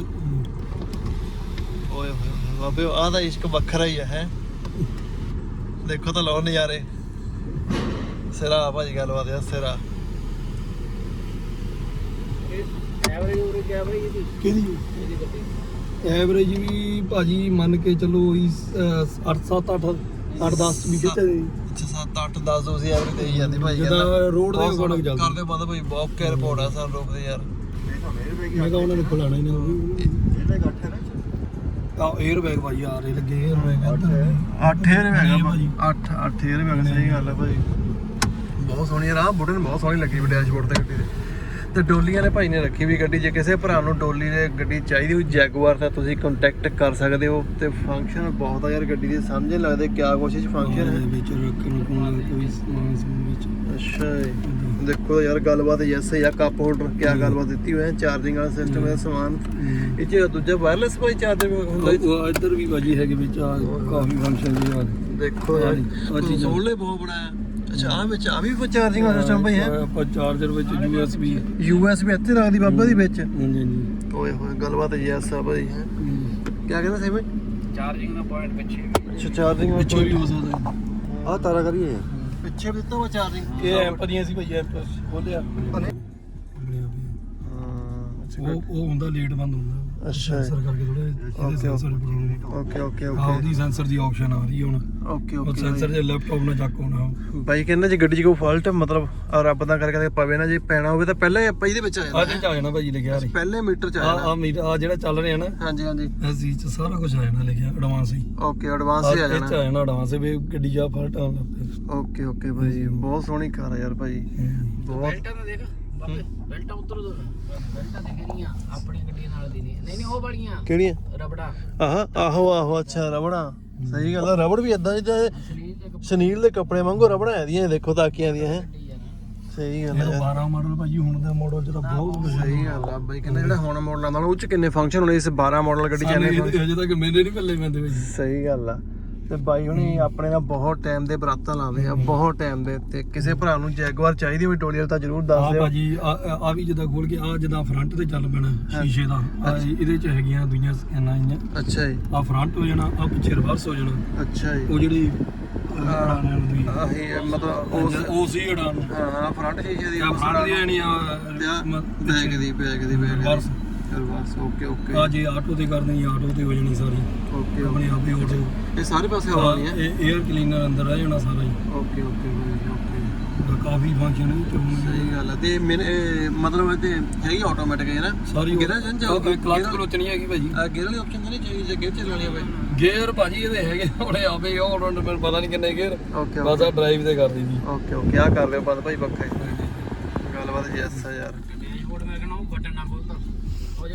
ਓਏ ਹੋਏ ਬਾਬੇ ਆਹ ਦਾ ਇਸ਼ਕ ਵੱਖਰਾ ਹੀ ਹੈ? ਦੇਖੋ ਤਾਂ ਲਓ ਨਜ਼ਾਰੇ। ਸਿਰਾ ਭਾਜੀ ਗੱਲਬਾਤ ਆ ਸਿਰਾ। ਕਿਹਦੀ ਐਵਰੇਜ ਵੀ ਭਾਜੀ ਮੰਨ ਕੇ ਚੱਲੋ ਹੀ 8 7 8 8 10 ਵੀ ਕਿਤੇ ਅੱਛਾ 7 8 10 ਤੁਸੀਂ ਐਵਰੇਜ ਦੇਈ ਜਾਂਦੀ ਭਾਈ ਜਿੱਦਾਂ road ਦੇ according ਚੱਲਦੀ। ਕਰਦੇ ਬੰਦ ਭਾਈ ਬਹੁਤ ਕੇ ਰਿਪੋਰਟ ਆ ਸਾਨੂੰ ਰੋਕਦੇ ਯਾਰ। ਮੈਂ ਕਿਹਾ ਉਹਨਾਂ ਨੂੰ ਖੁਲਾਣਾ ਹੀ ਨਹੀਂ। ਆ 에ਅਰ ਬੈਗ ਭਾਈ ਆ ਰਹੇ ਲੱਗੇ 에ਅਰ ਬੈਗ 8 ਏਅਰ ਨਹੀਂ ਹੈਗਾ ਭਾਜੀ। 8 8 ਏਅਰ ਹੈਗਾ ਸਹੀ ਗੱਲ ਹੈ ਭਾਈ। ਬਹੁਤ ਸੋਹਣੀ ਹੈ ਰਾਹ ਬੁੱਢੇ ਨੂੰ ਬਹੁਤ ਸੋਹਣੀ ਲੱਗੀ ਡੈਸ਼ਬੋਰਡ ਤੇ ਗੱਡੀ ਦੇ ਤੇ ਡੋਲੀਆਂ ਨੇ ਭਾਈ ਨੇ ਰੱਖੀ ਵੀ ਗੱਡੀ ਜੇ ਕਿਸੇ ਭਰਾ ਨੂੰ ਡੋਲੀ ਦੇ ਗੱਡੀ ਚਾਹੀਦੀ ਹੋਈ ਜੈਗੁਆਰ ਤਾਂ ਤੁਸੀਂ ਕੰਟੈਕਟ ਕਰ ਸਕਦੇ ਹੋ। ਤੇ ਫੰਕਸ਼ਨ ਬਹੁਤ ਆ ਯਾਰ ਗੱਡੀ ਦੇ ਸਮਝ ਨਹੀਂ ਲੱਗਦੇ ਕਿਆ ਕੁਛ ਚ ਫੰਕਸ਼ਨ ਹੈ ਵਿੱਚ ਰੱਖਣ ਨੂੰ ਕੋਈ ਸਮਾਨ ਸਮੂਨ ਵਿੱਚ। ਅੱਛਾ ਦੇਖੋ ਯਾਰ ਗੱਲਬਾਤ ਯੈਸ ਹੈ ਕੱਪ ਹੋਲਡਰ ਕਿਆ ਗੱਲਬਾਤ ਦਿੱਤੀ ਹੋਈ ਹੈ ਚਾਰਜਿੰਗ ਵਾਲਾ ਸਿਸਟਮ ਹੈ ਸਮਾਨ। ਇਹ ਚ ਦੂਜਾ ਵਾਇਰਲੈਸ ਭਾਈ ਚਾਰਜਰ ਹੁੰਦਾ ਇੱਧਰ ਵੀ ਭਾਜੀ ਹੈਗੇ ਵਿੱਚ ਆ ਕਾਫੀ ਫੰਕਸ਼ਨ ਜੀ ਆ ਦੇਖੋ ਯਾਰ। ਕੰਸੋਲ ਬਹੁਤ ਬੜਾ ਹੈ ਅੱਛਾ ਆ ਵਿੱਚ ਆ ਵੀ ਚਾਰਜਿੰਗ ਵਾਲਾ ਸਿਸਟਮ ਭਾਈ ਹੈ? ਆਪਾਂ ਚਾਰਜਰ ਵਿੱਚ USB ਯੂਐਸਬੀ ਇੱਥੇ ਲੱਗਦੀ ਬਾਬਾ ਦੀ ਵਿੱਚ? ਹਾਂਜੀ ਹਾਂਜੀ। ਓਏ ਹੋਏ ਗੱਲਬਾਤ ਯੈਸ ਆ ਭਾਈ ਹੈ। ਕੀ ਕਹਿੰਦਾ ਸੀ ਭਾਈ ਚਾਰਜਿੰਗ ਦਾ ਪੁਆਇੰਟ ਪਿੱਛੇ। ਅੱਛਾ ਚਾਰਜਿੰਗ ਪਿੱਛੇ ਵੀ ਹੋ ਸਕਦਾ। ਆ ਤਾਰਾ ਕਰੀਏ। ਪਿੱਛੇ ਵੀ ਦਿੱਤਾ ਵਾ ਚਾਰਜਿੰਗ ਇਹ ਐਪ ਦੀਆਂ ਸੀ ਭਾਈ ਐਪ ਖੋਲਿਆ। ਉਹ ਉਹ ਹੁੰਦਾ ਲੇਟ ਬੰਦ ਹੁੰਦਾ। ਅੱਛਾ ਸੈਂਸਰ ਕਰਕੇ ਥੋੜਾ Okay, sensor problem okay okay ਆ ਓਕੇ। ਉਹਦੀ ਸੈਂਸਰ ਦੀ ਆਪਸ਼ਨ ਆ ਰਹੀ ਹੈ ਹੁਣ। ਓਕੇ ਉਹ ਓਕੇ ਸੈਂਸਰ ਜੇ ਲੈਪਟਾਪ ਨਾਲ ਚੱਕ ਹੋਣਾ ਬਾਈ ਕਹਿੰਦਾ ਜੇ ਗੱਡੀ 'ਚ ਕੋਈ ਫਾਲਟ ਮਤਲਬ ਆ ਰੱਬ ਦਾ ਕਰਕੇ ਪਵੇ ਨਾ ਜੇ ਪੈਣਾ ਹੋਵੇ ਤਾਂ ਪਹਿਲਾਂ ਹੀ ਆਪਾਂ ਇਹਦੇ ਵਿੱਚ ਆ ਆ ਜਾਣਾ ਤੇ ਆ ਜਾਣਾ ਭਾਜੀ ਲਿਖਿਆ ਰੇ ਪਹਿਲੇ ਮੀਟਰ 'ਚ ਆ ਆ ਜਾਣਾ। ਆ ਮੀਟਰ ਆ ਜਿਹੜਾ ਚੱਲ ਰਿਹਾ ਨਾ ਹਾਂਜੀ ਹਾਂਜੀ। ਐਸੀ ਚ ਸਾਰਾ ਕੁਝ ਆ ਜਾਣਾ ਲਿਖਿਆ ਐਡਵਾਂਸ ਹੀ। ਓਕੇ ਐਡਵਾਂਸ ਹੀ ਆ ਇਹ ਚ ਜਾਣਾ ਆ ਜਾਣਾ ਐਡਵਾਂਸ ਵੀ ਗੱਡੀ ਆ ਫਲਟ ਆਉਣ ਲੱਗ ਪਈ। ਓਕੇ ਓਕੇ ਭਾਈ ਬਹੁਤ ਸੋਹਣੀ ਕਾਰ ਆ ਯਾਰ ਭਾਈ। ਬਹੁਤ ਬੈਲਟਾਂ ਦਾ ਦੇਖ। ਬੈਲਟਾਂ ਬੈਲਟਾਂ ਆਪਣੀ ਗੱਡੀ ਨਾਲ ਦੀ ਨਹੀਂ ਨਹੀਂ ਨਹੀਂ ਉਹ ਵਾਲੀਆਂ। ਕਿਹੜੀਆਂ? ਰਬੜਾ। ਆਹ ਆਹੋ ਆਹੋ ਅੱਛਾ ਰਬੜਾ। ਸਹੀ ਗੱਲ ਆ ਰਬੜ ਵੀ ਇਦਾਂ ਜਿੱਦਾਂ ਸਲੀਰ ਦੇ ਸ਼ਨੀਲ ਦੇ ਕੱਪੜੇ ਵਾਂਗੂ ਰਬੜਾਂ ਇਹਦੀਆਂ ਦੇਖੋ ਤਾਕੀਆਂ ਦੀਆਂ ਹੈ। ਸਹੀ ਗੱਲ ਯਾਰ 12 ਮਾਡਲ ਭਾਜੀ ਹੁਣ ਦਾ ਮਾਡਲ ਜਿਹੜਾ ਬਹੁਤ ਵਧੀਆ। ਸਹੀ ਗੱਲ ਆ ਬਾਈ ਕਹਿੰਦਾ ਜਿਹੜਾ ਹੁਣ ਮਾਡਲ ਆਉਂਦਾ ਉਹ ਚ ਕਿੰਨੇ ਫੰਕਸ਼ਨ ਹੋਣੇ ਇਸ 12 ਮਾਡਲ ਗੱਡੀ ਚ ਸਾਨੂੰ ਇੰਨੇ ਇਹ- ਅਜੇ ਤੱਕ ਮੇਰੇ ਨਹੀਂ ਪੱਲੇ ਪੈਂਦੇ ਭਾਜੀ ਸਹੀ ਗੱਲ ਆ। ਤੇ ਬਾਈ ਹੁਣੀ ਆਪਣੇ ਨਾਲ ਬਹੁਤ ਟਾਈਮ ਦੇ ਬਰਾਤਾਂ ਲਾਉਂਦੇ ਆ ਬਹੁਤ ਟਾਈਮ ਦੇ ਤੇ ਕਿਸੇ ਭਰਾ ਨੂੰ ਜੈਗਵਾਰ ਚਾਹੀਦੀ ਹੋਈ ਟੋਲੀਅਲ ਤਾਂ ਜਰੂਰ ਆ ਦੱਸ ਦਿਓ। ਭਾਜੀ ਆ ਆ ਵੀ ਜਿੱਦਾਂ ਖੋਲ ਕੇ ਆ ਜਿੱਦਾਂ ਫਰੰਟ ਤੇ ਚੱਲ ਪੈਣਾ ਸ਼ੀਸ਼ੇ ਦਾ ਇਹਦੇ ਚ ਹੈਗੀਆਂ ਦੁਨੀਆਂ ਸਕੈਨਾਂ ਆਈਆਂ ਅੱਛਾ ਜੀ। ਆ ਫਰੰਟ ਹੋ ਜਾਣਾ ਆ ਪਿੱਛੇ ਰਿਵਰਸ ਹੋ ਜਾਣਾ। ਅੱਛਾ ਜੀ। ਉਹ ਜਿਹੜੀ ਉਡਾਣ ਵਾਲੀ ਦੂਈ ਆਹੀ ਹੈ, ਮਤਲਬ ਉਸ ਉਹ ਸੀ ਉਡਾਣ। ਹਾਂ ਫਰੰਟ ਸ਼ੀਸ਼ੇ ਦੀ ਆ ਫਰੰਟ ਦੀ। ਆਣੀ ਆ ਬੈਗ ਦੀ ਬੈਗ ਦੀ bag reverse reverse okay okay ਆ ਜੇ ਆਟੋ ਤੇ ਕਰਨੀ ਆਟੋ ਤੇ ਹੋ ਜਾਣੀ ਸਾਰੀ। ਓਕੇ ਆਪਣੇ ਆਪ ਹੀ ਆਟੋ ਇਹ ਸਾਰੇ ਪਾਸੇ ਨਹੀਂ ਹੈ? ਇਹ 에ਅਰ ਕਲੀਨਰ ਅੰਦਰ ਰਹਿ ਜਾਣਾ ਸਾਰਾ ਹੀ। ਓਕੇ ਓਕੇ ਬਾਈ ਓਕੇ ਕਾਫੀ ਫੰਕਸ਼ਨ ਵਿੱਚ ਹੋਣਗੇ ਸਹੀ ਗੱਲ ਹੈ ਤੇ ਮੈਨ- ਇਹ ਮਤਲਬ ਇਹ ਤੇ ਹੈਗੀ ਆਟੋਮੈਟਿਕ ਹੈ ਨਾ? ਸਾਰੀ ਗੇਅਰ ਜਾਂ ਕਲਚ ਕਲੋਚ ਨਹੀਂ ਹੈਗੀ ਭਾਜੀ। ਗੇਅਰ ਵਾਲੀ ਆਪਸ਼ਨ ਤਾਂ ਨਹੀਂ ਚਾਹੀਦੀ ਜੇ ਗੇਅਰ ਚੱਲਣੀ ਹੋਵੇ? ਗੇਅਰ ਭਾਜੀ ਇਹਦੇ ਹੈਗੇ ਆਪਣੇ ਆਪੇ ਉਹ ਹੁਣ ਮੈਨੂੰ ਪਤਾ ਨਹੀਂ ਕਿੰਨੇ ਗੇਅਰ ਓਕੇ ਬਸ ਆ ਡਰਾਈਵ ਤੇ ਕਰ ਲਈ ਜੀ ਓਕੇ ਓਕੇ ਆ ਕਰ ਲਿਓ ਬੰਦ ਭਾਈ ਪੱਖਾ ਗੱਲਬਾਤ ਯੈਸ ਆ ਯਾਰ। ਡੈਸ਼ਬੋਰਡ ਮੈਂ ਕਹਿੰਦਾ ਉਹ ਬਟਨ ਨਾ ਜਿਹੜਾ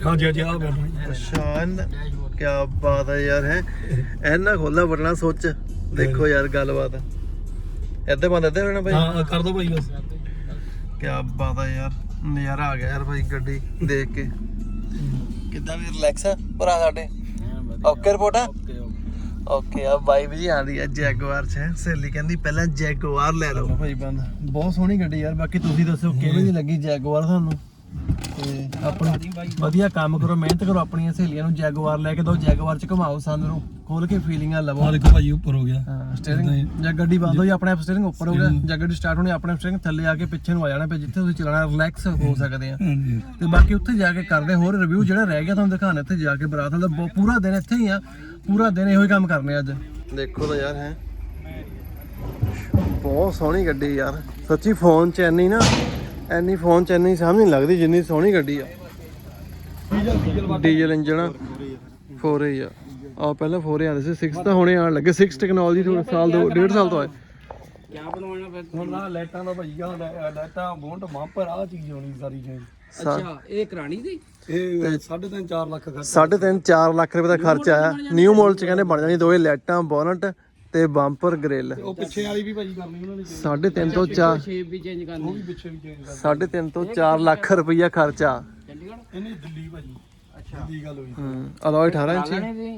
ਹਾਂਜੀ ਹਾਂਜੀ ਆ ਬੈਠੋ ਅੱਛਾ ਡੈਸ਼ਬੋਰਡ ਕੀ ਬਾਤ ਹੈ ਯਾਰ ਹੈ? ਐਨਾ ਖੋਲਾ ਬਟਨਾ ਸੋਚ। ਦੇਖੋ ਯਾਰ ਗੱਲਬਾਤ। ਇੱਥੇ ਬੰਦ ਇੱਥੇ ਹੋਣਾ ਭਾਈ। ਹਾਂ ਕਰ ਦੋ ਭਾਈ ਬਸ। ਕੀ ਬਾਤ ਹੈ ਯਾਰ ਨਜ਼ਾਰਾ ਆ ਗਿਆ ਯਾਰ ਭਾਈ ਗੱਡੀ ਦੇਖ ਕੇ। ਕਿੱਦਾਂ ਵੀ ਰਿਲੈਕਸ ਆ ਭਰਾ ਸਾਡੇ? Okay report? ਆ ਓਕੇ ਓਕੇ ਆ ਬਾਈ ਜੀ ਆਂਦੀ ਆ ਜੈਗੁਆਰ ਚ ਹੈ। ਸਹੇਲੀ ਕਹਿੰਦੀ ਪਹਿਲਾਂ ਜੈਗੁਆਰ ਲੈ ਲਓ। ਭਾਈ ਬੰਦ ਬਹੁਤ ਸੋਹਣੀ ਗੱਡੀ ਯਾਰ ਬਾਕੀ ਤੁਸੀਂ ਦੱਸੋ ਕਿਵੇਂ ਦੀ ਲੱਗੀ ਜੈਗੁਆਰ ਤੁਹਾਨੂੰ? ਤੇ ਆਪਣੀ ਵਧੀਆ ਕੰਮ ਕਰੋ ਮਿਹਨਤ ਕਰੋ ਆਪਣੀਆਂ ਸਹੇਲੀਆਂ ਨੂੰ ਜੈਗੁਆਰ ਲੈ ਕੇ ਦਿਓ ਜੈਗੁਆਰ ਚ ਘੁਮਾਓ ਸੰਦ ਨੂੰ ਖੋਲ ਕੇ ਫੀਲਿੰਗਾਂ ਲਵੋ। ਆ ਦੇਖੋ ਭਾਜੀ ਉੱਪਰ ਹੋ ਗਿਆ। ਹਾਂ ਸਟੀਅਰਿੰਗ ਜਾਂ ਗੱਡੀ ਬੰਦ ਹੋਈ ਆਪਣੇ ਆਪ ਸਟੀਅਰਿੰਗ ਉੱਪਰ ਹੋ ਗਿਆ। ਜਾਂ ਗੱਡੀ ਸਟਾਰਟ ਹੋਣੀ ਆਪਣੇ ਆਪ ਸਟੀਅਰਿੰਗ ਥੱਲੇ ਆ ਕੇ ਪਿੱਛੇ ਨੂੰ ਆ ਜਾਣਾ ਫਿਰ ਜਿੱਥੇ ਤੁਸੀਂ ਚਲਾਣਾ ਰਿਲੈਕਸ ਹੋ ਸਕਦੇ ਆ। ਤੇ ਬਾਕੀ ਉੱਥੇ ਜਾ ਕੇ ਕਰਦੇ ਹੋਰ ਰਿਵਿਊ ਜਿਹੜਾ ਰਹਿ ਗਿਆ ਤੁਹਾਨੂੰ ਦਿਖਾਣਾ ਇੱਥੇ ਜਾ ਕੇ ਬਰਾਤ ਦਾ ਪੂਰਾ ਦਿਨ ਇੱਥੇ ਹੀ ਆ। ਪੂਰਾ ਦਿਨ ਇਹੋ ਹੀ ਕੰਮ ਕਰਨੇ ਅੱਜ। ਦੇਖੋ ਤਾਂ ਯਾਰ ਹੈ। ਬਹੁਤ ਸੋਹਣੀ ਗੱਡੀ ਯਾਰ। ਸੱਚੀ ਫੋਨ ਚ ਇੰਨੀ ਨਾ ਇੰਨੀ ਫੋਨ ਚ ਇੰਨੀ ਸਮਝ ਨਹੀਂ ਲੱਗਦੀ ਜਿੰਨੀ ਸੋਹਣੀ ਗੱਡੀ ਆ। ਡੀਜ਼ਲ ਇੰਜਨ 4 ਹੀ ਆ। ਆ ਪਹਿਲਾਂ 4 ਆਉਂਦੇ ਸੀ 6 ਤਾਂ ਹੁਣੇ ਆਣ ਲੱਗੇ। 6 ਟੈਕਨੋਲੋਜੀ ਥੋੜਾ ਸਾਲ ਦੋ ਡੇਢ ਸਾਲ ਤੋਂ ਆਏ। ਕੀ ਬਣਵਾਉਣਾ ਫਿਰ ਹੁਣ ਆ ਲਾਈਟਾਂ ਦਾ ਭਾਈ ਆ ਲਾਈਟਾਂ ਬੋਂਡ ਮਾਂਪਰ ਆ ਚੀਜ਼ ਹੋਣੀ ਸਾਰੀ ਚੀਜ਼ ਅੱਛਾ ਇਹ ਕਰਾਣੀ ਦੀ ਇਹ 3.5 4 ਲੱਖ ਖਰਚ। ਸਾਢੇ ਤਿੰਨ 4 ਲੱਖ ਰੁਪਏ ਦਾ ਖਰਚ ਆਇਆ। ਨਿਊ ਮਾਡਲ ਚ ਕਹਿੰਦੇ ਬਣ ਜਾਣੀ ਦੋਏ ਲਾਈਟਾਂ ਬੋਨਟ ਤੇ ਬੰਪਰ ਗ੍ਰਿਲ। ਉਹ ਪਿੱਛੇ ਵਾਲੀ ਵੀ ਭਾਜੀ ਕਰਨੀ ਉਹਨਾਂ ਨੇ ਸਾਢੇ ਤਿੰਨ ਤੋਂ 4 ਸ਼ੇਪ ਵੀ ਚੇਂਜ ਕਰਨੀ। ਉਹ ਵੀ ਪਿੱਛੇ ਵੀ ਚੇਂਜ ਕਰ ਸਾਢੇ ਤਿੰਨ ਤੋਂ 4 ਲੱਖ ਰੁਪਈਆ ਖਰਚਾ। ਚੰਡੀਗੜ੍ਹ? ਇਹਨੇ ਦਿੱਲੀ ਭਾਜੀ। ਅੱਛਾ। ਦਿੱਲੀ ਗੱਲ ਹੋਈ। ਹੂੰ ਅਲੋਏ 18 ਇੰਚੀ ਦੀ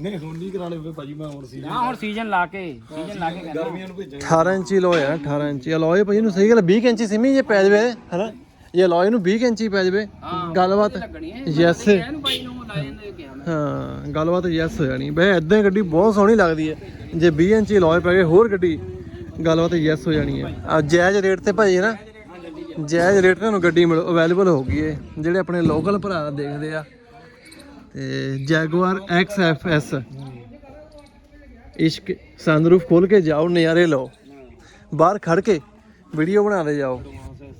ਨਹੀਂ ਹੁਣ ਨਹੀਂ ਕਰਾਣੇ ਹੋਵੇ ਭਾਜੀ ਮੈਂ ਹੁਣ ਸੀ ਨਾ ਹੁਣ ਸੀਜ਼ਨ ਲਾ ਕੇ ਸੀਜ਼ਨ ਲਾ ਕੇ ਕਹਿੰਦਾ ਗਰਮੀਆਂ ਨੂੰ ਭੇਜਾਂਗੇ। 18 ਇੰਚੀ ਲੋਏ ਆ 18 ਇੰਚੀ ਅਲੋਏ ਨੂੰ ਸਹੀ ਗੱਲ 20 ਇੰਚੀ ਸਿਮੀ ਜੇ ਪੈ ਜਵੇ ਹਨਾ? ਇਹ ਅਲੋਏ ਨੂੰ 20 ਇੰਚੀ ਪੈ ਜਵੇ ਗੱਲਬਾਤ ਯੈਸ ਇਹਨੂੰ ਬਾਈ ਨੂੰ ਲਾ ਜਾਂਦੇ ਕਿਹਾ ਮੈਂ। ਹਾਂ ਗੱਲਬਾਤ ਯੈਸ ਹੋ ਜਾਣੀ। ਬਈ ਐਦਾਂ ਹੀ ਗੱਡੀ ਬਹੁਤ ਸੋਹਣੀ ਲੱਗਦੀ ਹੈ। ਜੇ 20 ਇੰਚੀ ਲੋਏ ਪੈ ਗਏ ਹੋਰ ਗੱਡੀ ਗੱਲਬਾਤ ਯੈਸ ਹੋ ਜਾਣੀ ਹੈ। ਆ ਜਾਇਜ਼ ਰੇਟ ਤੇ ਭਾਈ ਨਾ ਜਾਇਜ਼ ਰੇਟ ਤੇ ਤੁਹਾਨੂੰ ਗੱਡੀ ਮਿਲ ਅਵੇਲੇਬਲ ਹੋ ਗਈ ਹੈ। ਜਿਹੜੇ ਆਪਣੇ ਲੋਕਲ ਭਰਾ ਦੇਖਦੇ ਆ ਤੇ ਜੈਗੁਆਰ XFS ਇਸ਼ਕ ਸਨਰੂਫ ਖੋਲ ਕੇ ਜਾਓ ਨਜ਼ਾਰੇ ਲਓ। ਬਾਹਰ ਖੜ ਕੇ ਵੀਡੀਓ ਬਣਾਉਂਦੇ ਜਾਓ।